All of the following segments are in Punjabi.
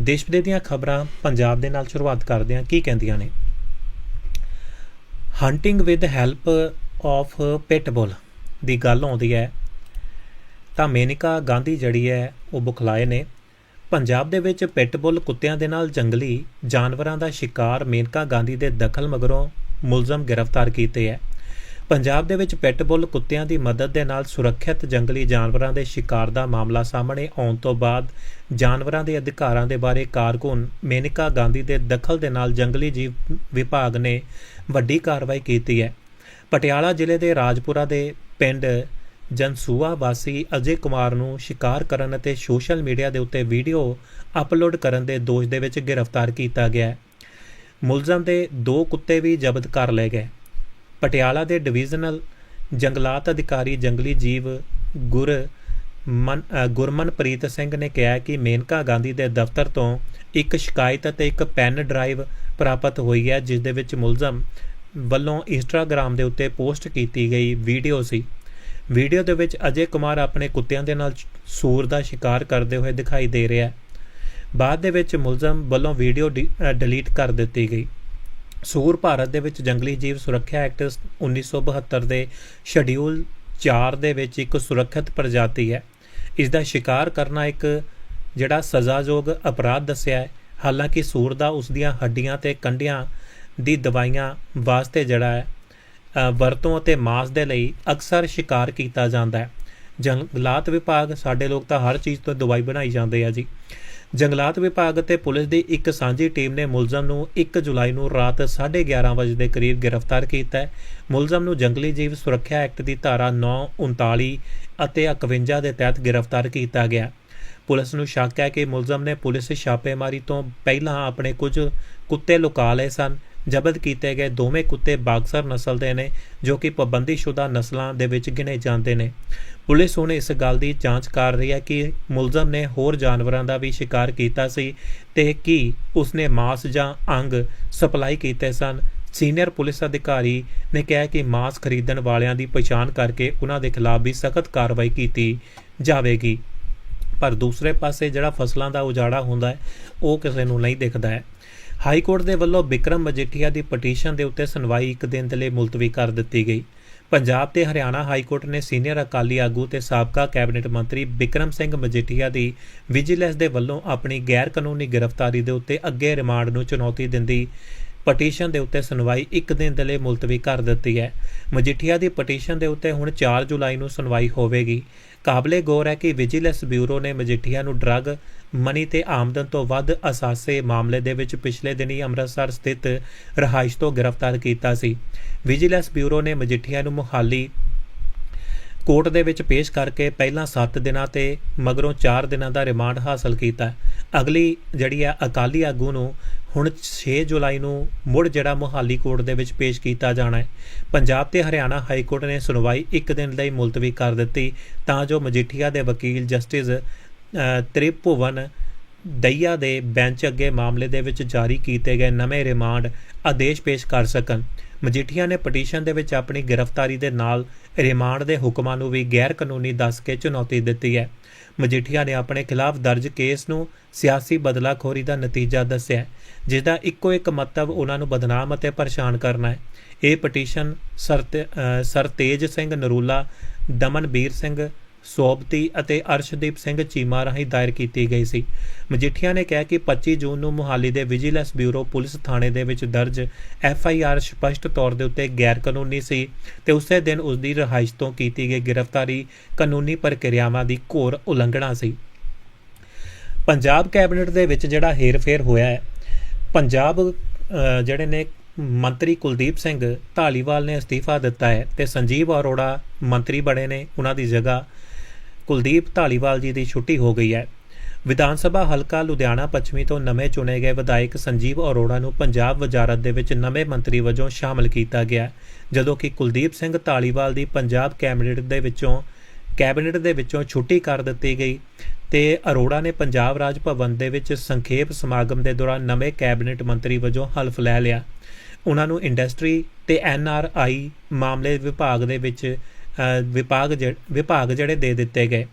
ਦੇਸ਼ ਵਿਦੇਸ਼ ਦੀਆਂ ਖਬਰਾਂ ਪੰਜਾਬ ਦੇ ਨਾਲ ਸ਼ੁਰੂਆਤ ਕਰਦੇ ਹਾਂ। ਕੀ ਕਹਿੰਦੀਆਂ ਨੇ? Hunting with help of pitbull ਦੀ ਗੱਲ ਆਉਂਦੀ ਹੈ। ਤਾਂ ਮੇਨਿਕਾ ਗਾਂਧੀ ਜਿਹੜੀ ਹੈ, ਉਹ ਬੁਖਲਾਏ ਨੇ। ਪੰਜਾਬ ਦੇ ਵਿੱਚ ਪਿਟਬੁਲ ਕੁੱਤਿਆਂ ਦੇ ਨਾਲ ਜੰਗਲੀ ਜਾਨਵਰਾਂ ਦਾ ਸ਼ਿਕਾਰ ਮੇਨਕਾ ਗਾਂਧੀ ਦੇ ਦਖਲ ਮਗਰੋਂ ਮੁਲਜ਼ਮ ਗ੍ਰਿਫਤਾਰ ਕੀਤੇ ਹੈ। ਪੰਜਾਬ ਦੇ ਵਿੱਚ ਪਿਟਬੁਲ ਕੁੱਤਿਆਂ ਦੀ ਮਦਦ ਦੇ ਨਾਲ ਸੁਰੱਖਿਅਤ ਜੰਗਲੀ ਜਾਨਵਰਾਂ ਦੇ ਸ਼ਿਕਾਰ ਦਾ ਮਾਮਲਾ ਸਾਹਮਣੇ ਆਉਣ ਤੋਂ ਬਾਅਦ ਜਾਨਵਰਾਂ ਦੇ ਅਧਿਕਾਰਾਂ ਦੇ ਬਾਰੇ ਕਾਰਕੁਨ ਮੇਨਕਾ ਗਾਂਧੀ ਦੇ ਦਖਲ ਦੇ ਨਾਲ ਜੰਗਲੀ ਜੀਵ ਵਿਭਾਗ ਨੇ ਵੱਡੀ ਕਾਰਵਾਈ ਕੀਤੀ ਹੈ। ਪਟਿਆਲਾ ਜ਼ਿਲ੍ਹੇ ਦੇ ਰਾਜਪੁਰਾ ਦੇ ਪਿੰਡ ਜਨਸੂਆ ਵਾਸੀ ਅਜੇ ਕੁਮਾਰ ਨੂੰ ਸ਼ਿਕਾਰ ਕਰਨ ਅਤੇ ਸੋਸ਼ਲ ਮੀਡੀਆ ਦੇ ਉੱਤੇ ਵੀਡੀਓ ਅਪਲੋਡ ਕਰਨ ਦੇ ਦੋਸ਼ ਦੇ ਵਿੱਚ ਗ੍ਰਿਫਤਾਰ ਕੀਤਾ ਗਿਆ ਹੈ। ਮੁਲਜ਼ਮ ਦੇ ਦੋ ਕੁੱਤੇ ਵੀ ਜ਼ਬਤ ਕਰ ਲਏ ਗਏ। ਪਟਿਆਲਾ ਦੇ ਡਿਵੀਜ਼ਨਲ ਜੰਗਲਾਤ ਅਧਿਕਾਰੀ ਜੰਗਲੀ ਜੀਵ ਗੁਰ ਮਨ ਗੁਰਮਨਪ੍ਰੀਤ ਸਿੰਘ ਨੇ ਕਿਹਾ ਕਿ ਮੇਨਕਾ ਗਾਂਧੀ ਦੇ ਦਫ਼ਤਰ ਤੋਂ ਇੱਕ ਸ਼ਿਕਾਇਤ ਅਤੇ ਇੱਕ ਪੈਨ ਡਰਾਈਵ ਪ੍ਰਾਪਤ ਹੋਈ ਹੈ, ਜਿਸ ਦੇ ਵਿੱਚ ਮੁਲਜ਼ਮ ਵੱਲੋਂ ਇੰਸਟਾਗ੍ਰam ਦੇ ਉੱਤੇ ਪੋਸਟ ਕੀਤੀ ਗਈ ਵੀਡੀਓ ਸੀ। ਵੀਡੀਓ ਦੇ ਵਿੱਚ ਅਜੇ ਕੁਮਾਰ ਆਪਣੇ ਕੁੱਤਿਆਂ ਦੇ ਨਾਲ ਸੂਰ ਦਾ ਸ਼ਿਕਾਰ ਕਰਦੇ ਹੋਏ ਦਿਖਾਈ ਦੇ ਰਿਹਾ ਹੈ। ਬਾਅਦ ਦੇ ਵਿੱਚ ਮੁਲਜ਼ਮ ਵੱਲੋਂ ਵੀਡੀਓ ਡਿ- ਡਿਲੀਟ ਕਰ ਦਿੱਤੀ ਗਈ। ਸੂਰ ਭਾਰਤ ਦੇ ਵਿੱਚ ਜੰਗਲੀ ਜੀਵ ਸੁਰੱਖਿਆ ਐਕਟ 1972 ਦੇ ਸ਼ਡਿਊਲ 4 ਦੇ ਵਿੱਚ ਇੱਕ ਸੁਰੱਖਿਅਤ ਪ੍ਰਜਾਤੀ ਹੈ। ਇਸ ਦਾ ਸ਼ਿਕਾਰ ਕਰਨਾ ਇੱਕ ਜਿਹੜਾ ਸਜ਼ਾਯੋਗ ਅਪਰਾਧ ਦੱਸਿਆ ਹੈ। ਹਾਲਾਂਕਿ ਸੂਰ ਦਾ ਉਸ ਦੀਆਂ ਹੱਡੀਆਂ ਤੇ ਕੰਡਿਆਂ ਦੀ ਦਵਾਈਆਂ ਵਾਸਤੇ ਜਿਹੜਾ ਹੈ ਵਰਤੋਂ ਅਤੇ ਮਾਸ ਦੇ ਲਈ ਅਕਸਰ ਸ਼ਿਕਾਰ ਕੀਤਾ ਜਾਂਦਾ ਹੈ। ਜੰਗਲਾਤ ਵਿਭਾਗ ਸਾਡੇ ਲੋਕ ਤਾਂ ਹਰ ਚੀਜ਼ ਤੋਂ ਦਵਾਈ ਬਣਾਈ ਜਾਂਦੇ ਆ ਜੀ। ਜੰਗਲਾਤ ਵਿਭਾਗ ਅਤੇ ਪੁਲਿਸ ਦੀ ਇੱਕ ਸਾਂਝੀ ਟੀਮ ਨੇ ਮੁਲਜ਼ਮ ਨੂੰ 1 ਜੁਲਾਈ ਨੂੰ ਰਾਤ 11:30 ਵਜੇ ਦੇ ਕਰੀਬ ਗ੍ਰਿਫਤਾਰ ਕੀਤਾ ਹੈ। ਮੁਲਜ਼ਮ ਨੂੰ ਜੰਗਲੀ ਜੀਵ ਸੁਰੱਖਿਆ ਐਕਟ ਦੀ ਧਾਰਾ 939 ਅਤੇ 51 ਦੇ ਤਹਿਤ ਗ੍ਰਿਫਤਾਰ ਕੀਤਾ ਗਿਆ। ਪੁਲਿਸ ਨੂੰ ਸ਼ੱਕ ਹੈ ਕਿ ਮੁਲਜ਼ਮ ਨੇ ਪੁਲਿਸ ਛਾਪੇਮਾਰੀ ਤੋਂ ਪਹਿਲਾਂ ਆਪਣੇ ਕੁਝ ਕੁੱਤੇ ਲੁਕਾ ਲਏ ਸਨ। ਜ਼ਬਤ ਕੀਤੇ ਗਏ ਦੋਵੇਂ ਕੁੱਤੇ ਬਾਕਸਰ ਨਸਲ ਦੇ ਨੇ, ਜੋ ਕਿ ਪਾਬੰਦੀਸ਼ੁਦਾ ਨਸਲਾਂ ਦੇ ਵਿੱਚ ਗਿਣੇ ਜਾਂਦੇ ਨੇ। ਪੁਲਿਸ ਹੁਣ ਇਸ ਗੱਲ ਦੀ ਜਾਂਚ ਕਰ ਰਹੀ ਹੈ ਕਿ ਮੁਲਜ਼ਮ ਨੇ ਹੋਰ ਜਾਨਵਰਾਂ ਦਾ ਵੀ ਸ਼ਿਕਾਰ ਕੀਤਾ ਸੀ ਤੇ ਕੀ ਉਸਨੇ ਮਾਸ ਜਾਂ ਅੰਗ ਸਪਲਾਈ ਕੀਤੇ ਸਨ। ਸੀਨੀਅਰ ਪੁਲਿਸ ਅਧਿਕਾਰੀ ਨੇ ਕਿਹਾ ਕਿ ਮਾਸ ਖਰੀਦਣ ਵਾਲਿਆਂ ਦੀ ਪਛਾਣ ਕਰਕੇ ਉਹਨਾਂ ਦੇ ਖਿਲਾਫ ਵੀ ਸਖਤ ਕਾਰਵਾਈ ਕੀਤੀ ਜਾਵੇਗੀ। ਪਰ ਦੂਸਰੇ ਪਾਸੇ ਜਿਹੜਾ ਫਸਲਾਂ ਦਾ ਉਜਾੜਾ ਹੁੰਦਾ ਹੈ, ਉਹ ਕਿਸੇ ਨੂੰ ਨਹੀਂ ਦਿਖਦਾ ਹੈ। ਹਾਈ ਕੋਰਟ ਦੇ ਵੱਲੋਂ ਵਿਕਰਮ ਮਜੀਠੀਆ ਦੀ ਪਟੀਸ਼ਨ ਦੇ ਉੱਤੇ ਸੁਣਵਾਈ ਇੱਕ ਦਿਨ ਦੇ ਲਈ ਮੁਲਤਵੀ ਕਰ ਦਿੱਤੀ ਗਈ। ਪੰਜਾਬ ਤੇ ਹਰਿਆਣਾ ਹਾਈ ਕੋਰਟ ਨੇ ਸੀਨੀਅਰ ਅਕਾਲੀ ਆਗੂ ਤੇ ਸਾਬਕਾ ਕੈਬਨਿਟ ਮੰਤਰੀ ਵਿਕਰਮ ਸਿੰਘ ਮਜੀਠੀਆ ਦੀ ਵਿਜੀਲੈਂਸ ਦੇ ਵੱਲੋਂ ਆਪਣੀ ਗੈਰ ਕਾਨੂੰਨੀ ਗ੍ਰਿਫਤਾਰੀ ਦੇ ਉੱਤੇ ਅੱਗੇ ਰਿਮਾਂਡ ਨੂੰ ਚੁਣੌਤੀ ਦਿੰਦੀ ਪਟੀਸ਼ਨ ਦੇ ਉੱਤੇ ਸੁਣਵਾਈ ਇੱਕ ਦਿਨ ਦੇ ਲਈ ਮੁਲਤਵੀ ਕਰ ਦਿੱਤੀ ਹੈ। ਮਜੀਠੀਆ ਦੀ ਪਟੀਸ਼ਨ ਦੇ ਉੱਤੇ ਹੁਣ 4 ਜੁਲਾਈ ਨੂੰ ਸੁਣਵਾਈ ਹੋਵੇਗੀ। ਕਾਬਲੇ ਗੌਰ ਹੈ ਕਿ ਵਿਜੀਲੈਂਸ ਬਿਊਰੋ ਨੇ ਮਜੀਠੀਆ ਨੂੰ ਡਰੱਗ ਮਨੀ ਤੇ ਆਮਦਨ ਤੋਂ ਵੱਧ ਅਸਾਸੇ ਮਾਮਲੇ ਦੇ ਵਿੱਚ ਪਿਛਲੇ ਦਿਨੀ ਅੰਮ੍ਰਿਤਸਰ ਸਥਿਤ ਰਹਾਇਸ਼ ਤੋਂ ਗ੍ਰਿਫਤਾਰ ਕੀਤਾ ਸੀ। ਵਿਜੀਲੈਂਸ ਬਿਊਰੋ ਨੇ ਮਜੀਠੀਆ ਨੂੰ ਮੁਹਾਲੀ ਕੋਰਟ ਦੇ ਵਿੱਚ ਪੇਸ਼ ਕਰਕੇ ਪਹਿਲਾਂ 7 ਦਿਨਾਂ ਤੇ ਮਗਰੋਂ 4 ਦਿਨਾਂ ਦਾ ਰਿਮਾਂਡ ਹਾਸਲ ਕੀਤਾ। ਅਗਲੀ ਜਿਹੜੀ ਹੈ ਅਕਾਲੀ ਆਗੂ ਨੂੰ ਹੁਣ 6 ਜੁਲਾਈ ਨੂੰ ਮੁੜ ਜਿਹੜਾ ਮੁਹਾਲੀ ਕੋਰਟ ਦੇ ਵਿੱਚ ਪੇਸ਼ ਕੀਤਾ ਜਾਣਾ ਹੈ। ਪੰਜਾਬ ਤੇ ਹਰਿਆਣਾ ਹਾਈ ਕੋਰਟ ਨੇ ਸੁਣਵਾਈ ਇੱਕ ਦਿਨ ਲਈ ਮੁਲਤਵੀ ਕਰ ਦਿੱਤੀ ਤਾਂ ਜੋ ਮਜੀਠੀਆ ਦੇ ਵਕੀਲ ਜਸਟਿਸ ਤ੍ਰਿਭੁਵਨ ਦਈਆ ਦੇ ਬੈਂਚ ਅੱਗੇ ਮਾਮਲੇ ਦੇ ਵਿੱਚ ਜਾਰੀ ਕੀਤੇ ਗਏ ਨਵੇਂ ਰਿਮਾਂਡ ਆਦੇਸ਼ ਪੇਸ਼ ਕਰ ਸਕਣ। ਮਜੀਠੀਆ ਨੇ ਪਟੀਸ਼ਨ ਦੇ ਵਿੱਚ ਆਪਣੀ ਗ੍ਰਿਫਤਾਰੀ ਦੇ ਨਾਲ ਰਿਮਾਂਡ ਦੇ ਹੁਕਮਾਂ ਨੂੰ ਵੀ ਗੈਰ ਕਾਨੂੰਨੀ ਦੱਸ ਕੇ ਚੁਣੌਤੀ ਦਿੱਤੀ ਹੈ। ਮਜੀਠੀਆ ਨੇ ਆਪਣੇ ਖਿਲਾਫ ਦਰਜ ਕੇਸ ਨੂੰ ਸਿਆਸੀ ਬਦਲਾਖੋਰੀ ਦਾ ਨਤੀਜਾ ਦੱਸਿਆ ਹੈ, ਜਿਸ ਦਾ ਇੱਕੋ ਇੱਕ ਮਤਲਬ ਉਹਨਾਂ ਨੂੰ ਬਦਨਾਮ ਅਤੇ ਪਰੇਸ਼ਾਨ ਕਰਨਾ ਹੈ। ਇਹ ਪਟੀਸ਼ਨ ਸਰਤੇਜ ਸਿੰਘ ਨਰੂਲਾ ਦਮਨਬੀਰ ਸਿੰਘ ਸੋਬਤੀ ਅਤੇ ਅਰਸ਼ਦੀਪ ਸਿੰਘ ਚੀਮਾ ਰਾਹੀਂ ਦਾਇਰ ਕੀਤੀ ਗਈ ਸੀ। ਮਜੀਠੀਆ ਨੇ ਕਿਹਾ ਕਿ 25 ਜੂਨ ਨੂੰ ਮੁਹਾਲੀ ਦੇ ਵਿਜੀਲੈਂਸ ਬਿਊਰੋ ਪੁਲਿਸ ਥਾਣੇ ਦੇ ਵਿੱਚ ਦਰਜ ਐਫ ਆਈ ਆਰ ਸਪਸ਼ਟ ਤੌਰ ਦੇ ਉੱਤੇ ਗੈਰ ਕਾਨੂੰਨੀ ਸੀ ਤੇ ਉਸੇ ਦਿਨ ਉਸ ਦੀ ਰਿਹਾਇਸ਼ ਤੋਂ ਕੀਤੀ ਗਈ ਗ੍ਰਿਫਤਾਰੀ ਕਾਨੂੰਨੀ ਪ੍ਰਕਿਰਿਆਵਾਂ ਦੀ ਘੋਰ ਉਲੰਘਣਾ ਸੀ। ਪੰਜਾਬ ਕੈਬਨਿਟ ਦੇ ਵਿੱਚ ਜਿਹੜਾ ਹੇਰਫੇਰ ਹੋਇਆ ਹੈ, ਪੰਜਾਬ ਜਿਹੜੇ ਨੇ ਮੰਤਰੀ ਕੁਲਦੀਪ ਸਿੰਘ ਢਾਲੀਵਾਲ ਨੇ ਅਸਤੀਫਾ ਦਿੱਤਾ ਹੈ ਤੇ ਸੰਜੀਵ ਅਰੋੜਾ ਮੰਤਰੀ ਬਣੇ ਨੇ, ਉਹਨਾਂ ਦੀ ਜਗ੍ਹਾ ਕੁਲਦੀਪ ਢਾਲੀਵਾਲ ਜੀ ਦੀ ਛੁੱਟੀ ਹੋ ਗਈ ਹੈ। ਵਿਧਾਨ ਸਭਾ ਹਲਕਾ ਲੁਧਿਆਣਾ ਪੱਛਮੀ ਤੋਂ ਨਵੇਂ ਚੁਣੇ ਗਏ ਵਿਧਾਇਕ ਸੰਜੀਵ ਅਰੋੜਾ ਨੂੰ ਪੰਜਾਬ ਵਜ਼ਾਰਤ ਦੇ ਵਿੱਚ ਨਵੇਂ ਮੰਤਰੀ ਵਜੋਂ ਸ਼ਾਮਲ ਕੀਤਾ ਗਿਆ, ਜਦੋਂ ਕਿ ਕੁਲਦੀਪ ਸਿੰਘ ਢਾਲੀਵਾਲ ਦੀ ਪੰਜਾਬ ਕੈਬਨਿਟ ਦੇ ਵਿੱਚੋਂ ਕੈਬਨਿਟ ਦੇ ਵਿੱਚੋਂ ਛੁੱਟੀ ਕਰ ਦਿੱਤੀ ਗਈ ਤੇ ਅਰੋੜਾ ਨੇ ਪੰਜਾਬ ਰਾਜ ਭਵਨ ਦੇ ਵਿੱਚ ਸੰਖੇਪ ਸਮਾਗਮ ਦੇ ਦੌਰਾਨ ਨਵੇਂ ਕੈਬਨਿਟ ਮੰਤਰੀ ਵਜੋਂ ਹਲਫ ਲੈ ਲਿਆ। ਉਹਨਾਂ ਨੂੰ ਇੰਡਸਟਰੀ ਤੇ ਐਨ ਆਰ ਆਈ ਮਾਮਲੇ ਵਿਭਾਗ ਦੇ ਵਿੱਚ ਵਿਭਾਗ ਜਿ- ਵਿਭਾਗ ਜਿਹੜੇ ਦੇ ਦਿੱਤੇ ਗਏ।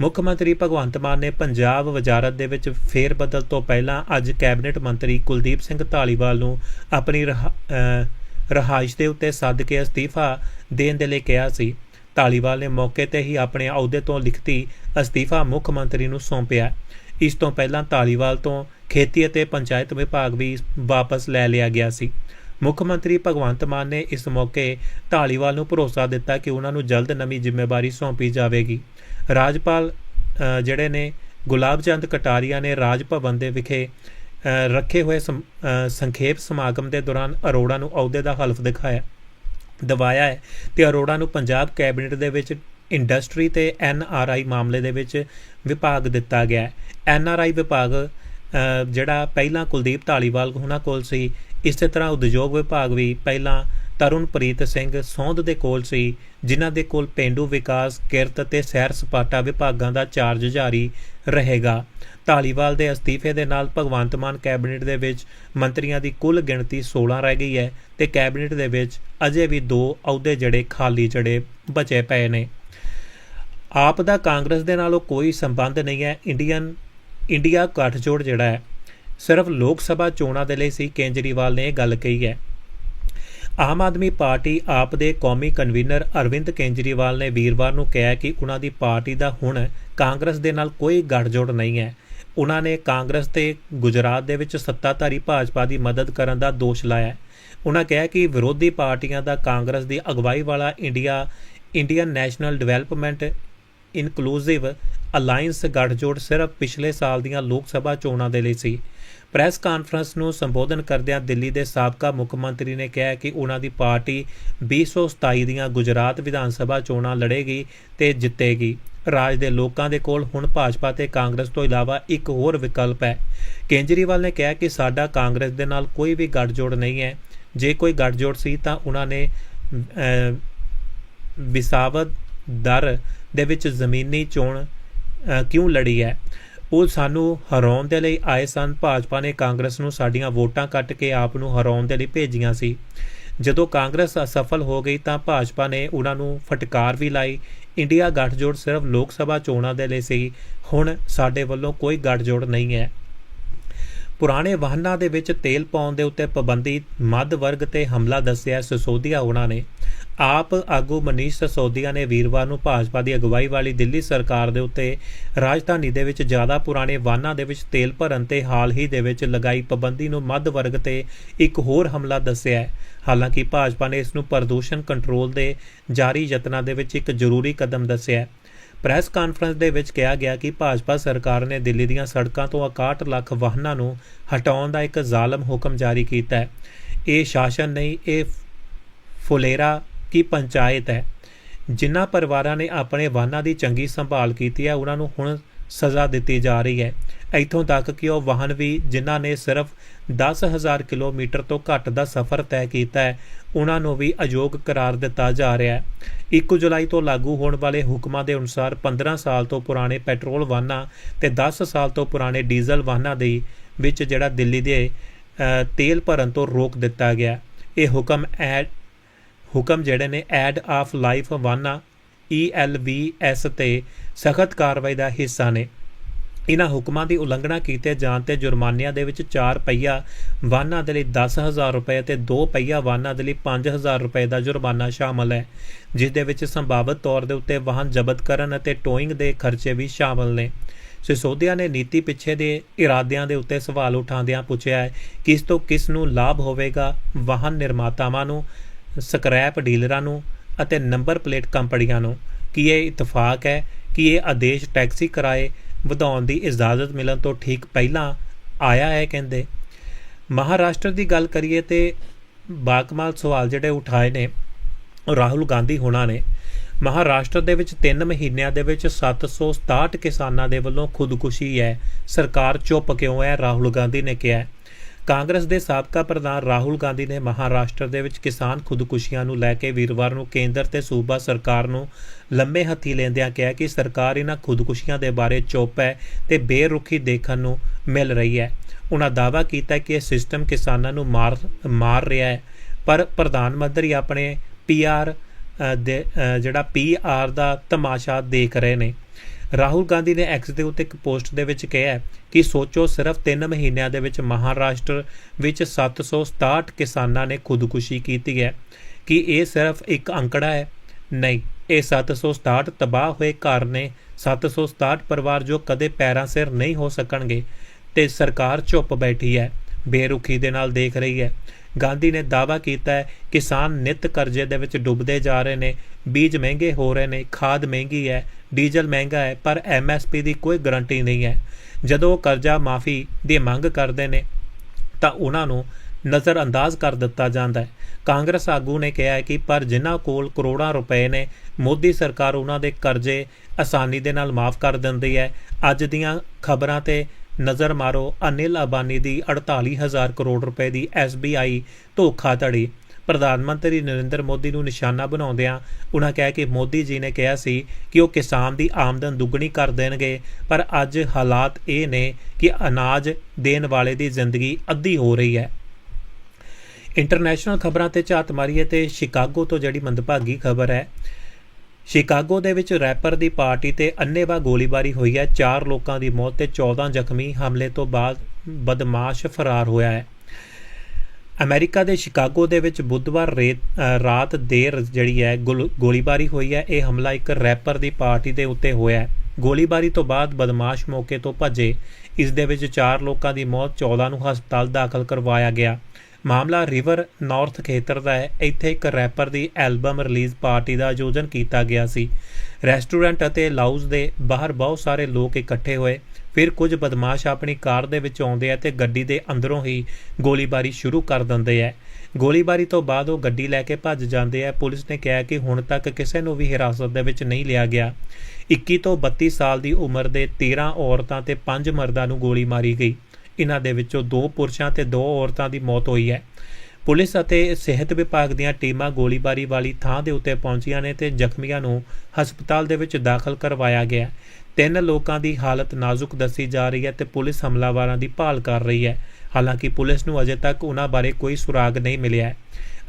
ਮੁੱਖ ਮੰਤਰੀ ਭਗਵੰਤ ਮਾਨ ਨੇ ਪੰਜਾਬ ਵਜ਼ਾਰਤ ਦੇ ਵਿੱਚ ਫੇਰ ਬਦਲ ਤੋਂ ਪਹਿਲਾਂ ਅੱਜ ਕੈਬਨਿਟ ਮੰਤਰੀ ਕੁਲਦੀਪ ਸਿੰਘ ਢਾਲੀਵਾਲ ਨੂੰ ਆਪਣੀ ਰਹਾ- ਅ, ਰਹਾਇਸ਼ ਦੇ ਉੱਤੇ ਸੱਦ ਕੇ ਅਸਤੀਫਾ ਦੇਣ ਦੇ ਲਈ ਕਿਹਾ ਸੀ। ਢਾਲੀਵਾਲ ਨੇ ਮੌਕੇ ਤੇ ਹੀ ਆਪਣੇ ਅਹੁਦੇ ਤੋਂ ਲਿਖਤੀ ਅਸਤੀਫਾ ਮੁੱਖ ਮੰਤਰੀ ਨੂੰ ਸੌਂਪਿਆ। ਇਸ ਤੋਂ ਪਹਿਲਾਂ ਢਾਲੀਵਾਲ ਤੋਂ ਖੇਤੀ ਅਤੇ ਪੰਚਾਇਤ ਵਿਭਾਗ ਵੀ ਵਾਪਸ ਲੈ ਲਿਆ ਗਿਆ ਸੀ। ਮੁੱਖ ਮੰਤਰੀ ਭਗਵੰਤ ਮਾਨ ਨੇ ਇਸ ਮੌਕੇ ਢਾਲੀਵਾਲ ਨੂੰ ਭਰੋਸਾ ਦਿੱਤਾ ਕਿ ਉਹਨਾਂ ਨੂੰ ਜਲਦ ਨਵੀਂ ਜ਼ਿੰਮੇਵਾਰੀ ਸੌਂਪੀ ਜਾਵੇਗੀ। ਰਾਜਪਾਲ ਜਿਹੜੇ ਨੇ ਗੁਲਾਬ ਚੰਦ ਕਟਾਰੀਆ ਨੇ ਰਾਜ ਭਵਨ ਦੇ ਵਿਖੇ ਰੱਖੇ ਹੋਏ ਸਮ- ਸੰਖੇਪ ਸਮਾਗਮ ਦੇ ਦੌਰਾਨ ਅਰੋੜਾ ਨੂੰ ਅਹੁਦੇ ਦਾ ਹਲਫ ਦਿਖਾਇਆ। ਦਵਾਇਆ ਹੈ ਤੇ ਅਰੋੜਾ ਨੂੰ ਪੰਜਾਬ ਕੈਬਨਿਟ ਦੇ ਵਿੱਚ ਇੰਡਸਟਰੀ ਤੇ ਐਨ ਆਰ ਆਈ ਮਾਮਲੇ ਦੇ ਵਿੱਚ ਵਿਭਾਗ ਦਿੱਤਾ ਗਿਆ ਹੈ। ਐਨ ਆਰ ਆਈ ਵਿਭਾਗ ਜਿਹੜਾ ਪਹਿਲਾਂ ਕੁਲਦੀਪ ਢਾਲੀਵਾਲ ਉਹਨਾਂ ਕੋਲ ਸੀ ਇਸੇ ਤਰ੍ਹਾਂ ਉਦਯੋਗ ਵਿਭਾਗ ਵੀ ਪਹਿਲਾਂ ਤਰੁਣਪ੍ਰੀਤ ਸਿੰਘ ਸੌਂਧ ਦੇ ਕੋਲ ਸੀ, ਜਿਨ੍ਹਾਂ ਦੇ ਕੋਲ ਪਿੰਡੂ ਵਿਕਾਸ, ਕਿਰਤ ਤੇ ਸੈਰ ਸਪਾਟਾ ਵਿਭਾਗਾਂ ਦਾ ਚਾਰਜ ਜਾਰੀ ਰਹੇਗਾ। ਢਾਲੀਵਾਲ ਦੇ ਅਸਤੀਫੇ ਦੇ ਨਾਲ ਭਗਵੰਤ ਮਾਨ ਕੈਬਨਿਟ ਦੇ ਵਿੱਚ ਮੰਤਰੀਆਂ ਦੀ ਕੁੱਲ ਗਿਣਤੀ 16 ਰਹਿ ਗਈ ਹੈ ਤੇ ਕੈਬਨਿਟ ਦੇ ਵਿੱਚ ਅਜੇ ਵੀ ਦੋ ਅਹੁਦੇ ਜਿਹੜੇ ਖਾਲੀ ਜਿਹੜੇ ਬਚੇ ਪਏ ਨੇ। ਆਪ ਦਾ ਕਾਂਗਰਸ ਦੇ ਨਾਲੋਂ ਕੋਈ ਸੰਬੰਧ ਨਹੀਂ ਹੈ, ਇੰਡੀਅਨ ਇੰਡੀਆ ਗੱਠਜੋੜ ਜਿਹੜਾ ਹੈ। ਸਿਰਫ ਲੋਕ ਸਭਾ ਚੋਣਾਂ ਦੇ ਲਈ ਸੀ, ਕੇਜਰੀਵਾਲ ਨੇ ਇਹ ਗੱਲ ਕਹੀ ਹੈ। ਆਮ ਆਦਮੀ ਪਾਰਟੀ ਆਪ ਦੇ ਕੌਮੀ ਕਨਵੀਨਰ ਅਰਵਿੰਦ ਕੇਜਰੀਵਾਲ ਨੇ ਵੀਰਵਾਰ ਨੂੰ ਕਿਹਾ ਕਿ ਉਹਨਾਂ ਦੀ ਪਾਰਟੀ ਦਾ ਹੁਣ ਕਾਂਗਰਸ ਦੇ ਨਾਲ ਕੋਈ ਗੱਠਜੋੜ ਨਹੀਂ ਹੈ। ਉਹਨਾਂ ਨੇ ਕਾਂਗਰਸ ਤੇ ਗੁਜਰਾਤ ਦੇ ਵਿੱਚ ਸੱਤਾਧਾਰੀ ਭਾਜਪਾ ਦੀ ਮਦਦ ਕਰਨ ਦਾ ਦੋਸ਼ ਲਾਇਆ। ਉਹਨਾਂ ਕਿਹਾ ਕਿ ਵਿਰੋਧੀ ਪਾਰਟੀਆਂ ਦਾ ਕਾਂਗਰਸ ਦੀ ਅਗਵਾਈ ਵਾਲਾ India, Indian national development inclusive alliance ਗੱਠਜੋੜ ਸਿਰਫ ਪਿਛਲੇ ਸਾਲ ਦੀਆਂ ਲੋਕ ਸਭਾ ਚੋਣਾਂ ਦੇ ਲਈ ਸੀ। ਪ੍ਰੈਸ ਕਾਨਫਰੰਸ ਨੂੰ ਸੰਬੋਧਨ ਕਰਦਿਆਂ ਦਿੱਲੀ ਦੇ ਸਾਬਕਾ ਮੁੱਖ ਮੰਤਰੀ ਨੇ ਕਿਹਾ ਕਿ ਉਹਨਾਂ ਦੀ ਪਾਰਟੀ 2027 ਦੀਆਂ ਗੁਜਰਾਤ ਵਿਧਾਨ ਸਭਾ ਚੋਣਾਂ ਲੜੇਗੀ ਤੇ ਜਿੱਤੇਗੀ। ਰਾਜ ਦੇ ਲੋਕਾਂ ਦੇ ਕੋਲ ਹੁਣ ਭਾਜਪਾ ਤੇ ਕਾਂਗਰਸ ਤੋਂ ਇਲਾਵਾ ਇੱਕ ਹੋਰ ਵਿਕਲਪ ਹੈ। ਕੇਜਰੀਵਾਲ ਨੇ ਕਿਹਾ ਕਿ ਸਾਡਾ ਕਾਂਗਰਸ ਦੇ ਨਾਲ ਕੋਈ ਵੀ ਗੱਠਜੋੜ ਨਹੀਂ ਹੈ। ਜੇ ਕੋਈ ਗੱਠਜੋੜ ਸੀ ਤਾਂ ਉਹਨਾਂ ਨੇ ਅਹ, ਵਿਸਾਵਦ ਦਰ ਦੇ ਵਿੱਚ ਜ਼ਮੀਨੀ ਚੋਣ ਕਿਉਂ ਲੜੀ ਹੈ? ਉਹ ਸਾਨੂੰ ਹਰਾਉਣ ਦੇ ਲਈ ਆਏ ਸਨ। ਭਾਜਪਾ ਨੇ ਕਾਂਗਰਸ ਨੂੰ ਸਾਡੀਆਂ ਵੋਟਾਂ ਕੱਟ ਕੇ ਆਪ ਨੂੰ ਹਰਾਉਣ ਦੇ ਲਈ ਭੇਜੀਆਂ ਸੀ। ਜਦੋਂ ਕਾਂਗਰਸ ਅਸਫਲ ਹੋ ਗਈ ਤਾਂ ਭਾਜਪਾ ਨੇ ਉਹਨਾਂ ਨੂੰ ਫਟਕਾਰ ਵੀ ਲਾਈ। ਇੰਡੀਆ ਗੱਠਜੋੜ ਸਿਰਫ ਲੋਕ ਸਭਾ ਚੋਣਾਂ ਦੇ ਲਈ ਸੀ। ਹੁਣ ਸਾਡੇ ਵੱਲੋਂ ਕੋਈ ਗੱਠਜੋੜ ਨਹੀਂ ਹੈ। ਪੁਰਾਣੇ ਵਾਹਨਾਂ ਦੇ ਵਿੱਚ ਤੇਲ ਪਾਉਣ ਦੇ ਉੱਤੇ ਪਾਬੰਦੀ, ਮੱਧ ਵਰਗ ਤੇ ਹਮਲਾ ਦੱਸਿਆ ਸਸੋਦੀਆ ਉਹਨਾਂ ਨੇ। ਆਪ ਆਗੂ ਮਨੀਸ਼ ਸਸੋਦੀਆ ਨੇ ਵੀਰਵਾਰ ਨੂੰ ਭਾਜਪਾ ਦੀ ਅਗਵਾਈ ਵਾਲੀ ਦਿੱਲੀ ਸਰਕਾਰ ਦੇ ਉੱਤੇ ਰਾਜਧਾਨੀ ਦੇ ਵਿੱਚ ਜ਼ਿਆਦਾ ਪੁਰਾਣੇ ਵਾਹਨਾਂ ਦੇ ਵਿੱਚ ਤੇਲ ਭਰਨ ਤੇ ਹਾਲ ਹੀ ਦੇ ਵਿੱਚ ਲਗਾਈ ਪਾਬੰਦੀ ਨੂੰ ਮੱਧ ਵਰਗ ਤੇ ਇੱਕ ਹੋਰ ਹਮਲਾ ਦੱਸਿਆ ਹੈ। ਹਾਲਾਂਕਿ ਭਾਜਪਾ ਨੇ ਇਸ ਨੂੰ ਪ੍ਰਦੂਸ਼ਣ ਕੰਟਰੋਲ ਦੇ ਜਾਰੀ ਯਤਨਾਂ ਦੇ ਵਿੱਚ ਇੱਕ ਜ਼ਰੂਰੀ ਕਦਮ ਦੱਸਿਆ ਹੈ। ਪ੍ਰੈਸ ਕਾਨਫਰੰਸ ਦੇ ਵਿੱਚ ਕਿਹਾ ਗਿਆ ਕਿ ਭਾਜਪਾ ਸਰਕਾਰ ਨੇ ਦਿੱਲੀ ਦੀਆਂ ਸੜਕਾਂ ਤੋਂ 61 ਲੱਖ ਵਾਹਨਾਂ ਨੂੰ ਹਟਾਉਣ ਦਾ ਇੱਕ ਜ਼ਾਲਮ ਹੁਕਮ ਜਾਰੀ ਕੀਤਾ ਹੈ। ਇਹ ਸ਼ਾਸਨ ਨਹੀਂ, ਇਹ ਫੁਲੇਰਾ ਕਿ ਪੰਚਾਇਤ ਹੈ? ਜਿਨ੍ਹਾਂ ਪਰਿਵਾਰਾਂ ਨੇ ਆਪਣੇ ਵਾਹਨਾਂ ਦੀ ਚੰਗੀ ਸੰਭਾਲ ਕੀਤੀ ਹੈ, ਉਹਨਾਂ ਨੂੰ ਹੁਣ ਸਜ਼ਾ ਦਿੱਤੀ ਜਾ ਰਹੀ ਹੈ। ਇੱਥੋਂ ਤੱਕ ਕਿ ਉਹ ਵਾਹਨ ਵੀ ਜਿਨ੍ਹਾਂ ਨੇ ਸਿਰਫ 10000 ਕਿਲੋਮੀਟਰ ਤੋਂ ਘੱਟ ਦਾ ਸਫ਼ਰ ਤੈਅ ਕੀਤਾ ਹੈ, ਉਹਨਾਂ ਨੂੰ ਵੀ ਅਯੋਗ ਕਰਾਰ ਦਿੱਤਾ ਜਾ ਰਿਹਾ ਹੈ। 1 ਜੁਲਾਈ ਤੋਂ ਲਾਗੂ ਹੋਣ ਵਾਲੇ ਹੁਕਮਾਂ ਦੇ ਅਨੁਸਾਰ 15 ਸਾਲ ਤੋਂ ਪੁਰਾਣੇ ਪੈਟਰੋਲ ਵਾਹਨਾਂ ਤੇ 10 ਸਾਲ ਤੋਂ ਪੁਰਾਣੇ ਡੀਜ਼ਲ ਵਾਹਨਾਂ ਦੇ ਵਿੱਚ ਜਿਹੜਾ ਦਿੱਲੀ ਦੇ ਤੇਲ ਭਰਨ ਤੋਂ ਰੋਕ ਦਿੱਤਾ ਗਿਆ ਇਹ ਹੁਕਮ ਐਡ ਹੁਕਮ ਜਿਹੜੇ ਨੇ ਐਡ ਆਫ ਲਾਈਫ ਵਾਹਨਾਂ ELVS ਤੇ ਸਖਤ ਕਾਰਵਾਈ ਦਾ ਹਿੱਸਾ ਨੇ। ਇਹਨਾਂ ਹੁਕਮਾਂ ਦੀ ਉਲੰਘਣਾ ਕੀਤੇ ਜਾਣ ਤੇ ਜੁਰਮਾਨਿਆਂ ਦੇ ਵਿੱਚ 4 ਪਹੀਆ ਵਾਹਨਾਂ ਦੇ ਲਈ 10000 ਰੁਪਏ ਤੇ 2 ਪਹੀਆ ਵਾਹਨਾਂ ਦੇ ਲਈ 5000 ਰੁਪਏ ਦਾ ਜੁਰਮਾਨਾ ਸ਼ਾਮਲ ਹੈ, ਜਿਸ ਦੇ ਵਿੱਚ ਸੰਭਾਵਿਤ ਤੌਰ ਦੇ ਉੱਤੇ ਵਾਹਨ ਜ਼ਬਤ ਕਰਨ ਅਤੇ ਟੋਇੰਗ ਦੇ ਖਰਚੇ ਵੀ ਸ਼ਾਮਲ ਨੇ। ਸਿਸੋਦੀਆ ਨੇ ਨੀਤੀ ਪਿੱਛੇ ਦੇ ਇਰਾਦਿਆਂ ਦੇ ਉੱਤੇ ਸਵਾਲ ਉਠਾਉਂਦਿਆਂ ਪੁੱਛਿਆ ਹੈ ਕਿ ਇਸ ਤੋਂ ਕਿਸ ਨੂੰ ਲਾਭ ਹੋਵੇਗਾ ਵਾਹਨ ਨਿਰਮਾਤਾਵਾਂ ਨੂੰ ਸਕ੍ਰੈਪ ਡੀਲਰਾਂ ਨੂੰ ਅਤੇ ਨੰਬਰ ਪਲੇਟ ਕੰਪਨੀਆਂ ਨੂੰ ਕੀ ਇਹ ਇਤਫਾਕ ਹੈ ਕਿ ਇਹ ਆਦੇਸ਼ ਟੈਕਸੀ ਕਿਰਾਏ ਵਧਾਉਣ ਦੀ ਇਜਾਜ਼ਤ ਮਿਲਣ ਤੋਂ ਠੀਕ ਪਹਿਲਾਂ ਆਇਆ ਹੈ ਕਹਿੰਦੇ। ਮਹਾਰਾਸ਼ਟਰ ਦੀ ਗੱਲ ਕਰੀਏ ਤੇ ਬਾਕਮਾਲ ਸਵਾਲ ਜਿਹੜੇ ਉਠਾਏ ਨੇ, ਰਾਹੁਲ ਗਾਂਧੀ ਹੋਣਾ ਨੇ, ਮਹਾਰਾਸ਼ਟਰ ਦੇ ਵਿੱਚ 3 ਮਹੀਨਿਆਂ ਦੇ ਵਿੱਚ 767 ਕਿਸਾਨਾਂ ਦੇ ਵੱਲੋਂ ਖੁਦਕੁਸ਼ੀ ਹੈ। ਸਰਕਾਰ ਚੁੱਪ ਕਿਉਂ ਹੈ? ਰਾਹੁਲ ਗਾਂਧੀ ਨੇ ਕਿਹਾ। ਕਾਂਗਰਸ ਦੇ ਸਾਬਕਾ ਪ੍ਰਧਾਨ ਰਾਹੁਲ ਗਾਂਧੀ ਨੇ ਮਹਾਰਾਸ਼ਟਰ ਦੇ ਵਿੱਚ ਕਿਸਾਨ ਖੁਦਕੁਸ਼ੀਆਂ ਨੂੰ ਲੈ ਕੇ ਵੀਰਵਾਰ ਨੂੰ ਕੇਂਦਰ ਤੇ ਸੂਬਾ ਸਰਕਾਰ ਨੂੰ ਲੰਮੇ ਹੱਥੀ ਲੈਂਦਿਆਂ ਕਿਹਾ ਕਿ ਸਰਕਾਰ ਇਹਨਾਂ ਖੁਦਕੁਸ਼ੀਆਂ ਦੇ ਬਾਰੇ ਚੁੱਪ ਹੈ ਤੇ ਬੇਰੁਖੀ ਦੇਖਣ ਨੂੰ ਮਿਲ ਰਹੀ ਹੈ। ਉਹਨਾਂ ਦਾਅਵਾ ਕੀਤਾ ਕਿ ਇਹ ਸਿਸਟਮ ਕਿਸਾਨਾਂ ਨੂੰ ਮਾਰ ਮਾਰ ਰਿਹਾ ਹੈ। ਪਰ ਪ੍ਰਧਾਨ ਮੰਤਰੀ ਆਪਣੇ ਪੀਆਰ ਅ, ਦੇ ਅ, ਜਿਹੜਾ ਪੀਆਰ ਦਾ ਤਮਾਸ਼ਾ ਦੇਖ ਰਹੇ ਨੇ। ਰਾਹੁਲ ਗਾਂਧੀ ਨੇ ਐਕਸ ਦੇ ਉੱਤੇ ਇੱਕ ਪੋਸਟ ਦੇ ਵਿੱਚ ਕਿਹਾ ਕਿ ਸੋਚੋ ਸਿਰਫ 3 ਮਹੀਨਿਆਂ ਦੇ ਵਿੱਚ ਮਹਾਰਾਸ਼ਟਰ ਵਿੱਚ 767 ਕਿਸਾਨਾਂ ਨੇ ਖੁਦਕੁਸ਼ੀ ਕੀਤੀ ਹੈ। ਕਿ ਇਹ ਸਿਰਫ ਇੱਕ ਅੰਕੜਾ ਹੈ? ਨਹੀਂ, ਇਹ 767 ਤਬਾਹ ਹੋਏ ਘਰ ਨੇ 767 ਪਰਿਵਾਰ ਜੋ ਕਦੇ ਪੈਰਾਂ ਸਿਰ ਨਹੀਂ ਹੋ ਸਕਣਗੇ, ਤੇ ਸਰਕਾਰ ਚੁੱਪ ਬੈਠੀ ਹੈ, ਬੇਰੁਖੀ ਦੇ ਨਾਲ ਦੇਖ ਰਹੀ ਹੈ। ਗਾਂਧੀ ਨੇ ਦਾਅਵਾ ਕੀਤਾ ਹੈ, ਕਿਸਾਨ ਨਿਤ ਕਰਜ਼ੇ ਦੇ ਵਿੱਚ ਡੁੱਬਦੇ ਜਾ ਰਹੇ ਨੇ, ਬੀਜ ਮਹਿੰਗੇ ਹੋ ਰਹੇ ਨੇ, ਖਾਦ ਮਹਿੰਗੀ ਹੈ, ਡੀਜ਼ਲ ਮਹਿੰਗਾ ਹੈ, ਪਰ ਐਮਐਸਪੀ ਦੀ ਕੋਈ ਗਾਰੰਟੀ ਨਹੀਂ ਹੈ। ਜਦੋਂ ਉਹ ਕਰਜ਼ਾ ਮਾਫੀ ਦੀ ਮੰਗ ਕਰਦੇ ਨੇ, ਤਾਂ ਉਹਨਾਂ ਨੂੰ ਨਜ਼ਰ ਅੰਦਾਜ਼ ਕਰ ਦਿੱਤਾ ਜਾਂਦਾ ਹੈ। ਕਾਂਗਰਸ ਆਗੂ ਨੇ ਕਿਹਾ ਹੈ ਕਿ ਪਰ ਜਿਨ੍ਹਾਂ ਕੋਲ ਕਰੋੜਾਂ ਰੁਪਏ ਨੇ, ਮੋਦੀ ਸਰਕਾਰ ਉਹਨਾਂ ਦੇ ਕਰਜ਼ੇ ਆਸਾਨੀ ਦੇ ਨਾਲ ਮਾਫ ਕਰ ਦਿੰਦੀ ਹੈ। ਅੱਜ ਦੀਆਂ ਖਬਰਾਂ ਤੇ ਨਜ਼ਰ ਮਾਰੋ। ਅਨਿਲ ਅਬਾਨੀ ਦੀ 48000 ਕਰੋੜ ਰੁਪਏ ਦੀ SBI ਧੋਖਾਧੜੀ। ਪ੍ਰਧਾਨ ਮੰਤਰੀ ਨਰਿੰਦਰ ਮੋਦੀ ਨੂੰ ਨਿਸ਼ਾਨਾ ਬਣਾਉਂਦਿਆਂ ਉਹਨਾਂ ਕਿਹਾ ਕਿ ਮੋਦੀ ਜੀ ਨੇ ਕਿਹਾ ਸੀ ਕਿ ਉਹ ਕਿਸਾਨ ਦੀ ਆਮਦਨ ਦੁੱਗਣੀ ਕਰ ਦੇਣਗੇ, ਪਰ ਅੱਜ ਹਾਲਾਤ ਇਹ ਨੇ ਕਿ ਅਨਾਜ ਦੇਣ ਵਾਲੇ ਦੀ ਜ਼ਿੰਦਗੀ ਅੱਧੀ ਹੋ ਰਹੀ ਹੈ। ਇੰਟਰਨੈਸ਼ਨਲ ਖਬਰਾਂ ਤੇ ਝਾਤ ਮਾਰੀਏ ਤੇ ਸ਼ਿਕਾਗੋ ਤੋਂ ਜਿਹੜੀ ਮੰਦਭਾਗੀ ਖਬਰ ਹੈ ਸ਼ਿਕਾਗੋ ਦੇ ਵਿੱਚ ਰੈਪਰ ਦੀ ਪਾਰਟੀ ਤੇ ਅੰਨ੍ਹੇਵਾਹ ਗੋਲੀਬਾਰੀ ਹੋਈ ਹੈ। 4 ਲੋਕਾਂ ਦੀ ਮੌਤ ਤੇ 14 ਜ਼ਖਮੀ ਹਮਲੇ ਤੋਂ ਬਾਅਦ ਬਦਮਾਸ਼ ਫਰਾਰ ਹੋਇਆ ਹੈ। ਅਮਰੀਕਾ ਦੇ ਸ਼ਿਕਾਗੋ ਦੇ ਵਿੱਚ ਬੁੱਧਵਾਰ ਰੇਤ- ਰਾਤ ਦੇਰ ਜਿਹੜੀ ਹੈ, ਗੋਲ- ਗੋਲੀਬਾਰੀ ਹੋਈ ਹੈ। ਇਹ ਹਮਲਾ ਇੱਕ ਰੈਪਰ ਦੀ ਪਾਰਟੀ ਦੇ ਉੱਤੇ ਹੋਇਆ ਹੈ। ਗੋਲੀਬਾਰੀ ਤੋਂ ਬਾਅਦ ਬਦਮਾਸ਼ ਮੌਕੇ ਤੋਂ ਭੱਜੇ। ਇਸ ਦੇ ਵਿੱਚ 4 ਲੋਕਾਂ ਦੀ ਮੌਤ 14 ਨੂੰ ਹਸਪਤਾਲ ਦਾਖਲ ਕਰਵਾਇਆ ਗਿਆ। ਮਾਮਲਾ ਰਿਵਰ ਨਾਰਥ ਖੇਤਰ ਦਾ ਹੈ। ਇੱਥੇ ਇੱਕ ਰੈਪਰ ਦੀ ਐਲਬਮ ਰਿਲੀਜ਼ ਪਾਰਟੀ ਦਾ ਆਯੋਜਨ ਕੀਤਾ ਗਿਆ ਸੀ। ਰੈਸਟੋਰੈਂਟ ਅਤੇ ਲਾਊਜ਼ ਦੇ ਬਾਹਰ ਬਹੁਤ ਸਾਰੇ ਲੋਕ ਇਕੱਠੇ ਹੋਏ। ਫਿਰ ਕੁਝ ਬਦਮਾਸ਼ ਆਪਣੀ ਕਾਰ ਦੇ ਵਿੱਚ ਆਉਂਦੇ ਆ ਤੇ ਗੱਡੀ ਦੇ ਅੰਦਰੋਂ ਹੀ ਗੋਲੀਬਾਰੀ ਸ਼ੁਰੂ ਕਰ ਦਿੰਦੇ ਆ। ਗੋਲੀਬਾਰੀ ਤੋਂ ਬਾਅਦ ਉਹ ਗੱਡੀ ਲੈ ਕੇ ਭੱਜ ਜਾਂਦੇ ਆ। ਪੁਲਿਸ ਨੇ ਕਿਹਾ ਕਿ ਹੁਣ ਤੱਕ ਕਿਸੇ ਨੂੰ ਵੀ ਹਿਰਾਸਤ ਦੇ ਵਿੱਚ ਨਹੀਂ ਲਿਆ ਗਿਆ। 21 ਤੋਂ 32 ਸਾਲ ਦੀ ਉਮਰ ਦੇ 13 ਔਰਤਾਂ ਤੇ 5 ਮਰਦਾਂ ਨੂੰ ਗੋਲੀ ਮਾਰੀ ਗਈ। ਇਹਨਾਂ ਦੇ ਵਿੱਚੋਂ ਦੋ ਪੁਰਸ਼ਾਂ ਤੇ ਦੋ ਔਰਤਾਂ ਦੀ ਮੌਤ ਹੋਈ ਹੈ। ਪੁਲਿਸ ਅਤੇ ਸਿਹਤ ਵਿਭਾਗ ਦੀਆਂ ਟੀਮਾਂ ਗੋਲੀਬਾਰੀ ਵਾਲੀ ਥਾਂ ਦੇ ਉੱਤੇ ਪਹੁੰਚੀਆਂ ਨੇ ਤੇ ਜ਼ਖਮੀਆਂ ਨੂੰ ਹਸਪਤਾਲ ਦੇ ਵਿੱਚ ਦਾਖਲ ਕਰਵਾਇਆ ਗਿਆ ਤਿੰਨ ਲੋਕਾਂ ਦੀ ਹਾਲਤ ਨਾਜ਼ੁਕ ਦੱਸੀ ਜਾ ਰਹੀ ਹੈ ਤੇ ਪੁਲਿਸ ਹਮਲਾਵਰਾਂ ਦੀ ਭਾਲ ਕਰ ਰਹੀ ਹੈ। ਹਾਲਾਂਕਿ ਪੁਲਿਸ ਨੂੰ ਅਜੇ ਤੱਕ ਉਹਨਾਂ ਬਾਰੇ ਕੋਈ ਸੁਰਾਗ ਨਹੀਂ ਮਿਲਿਆ ਹੈ।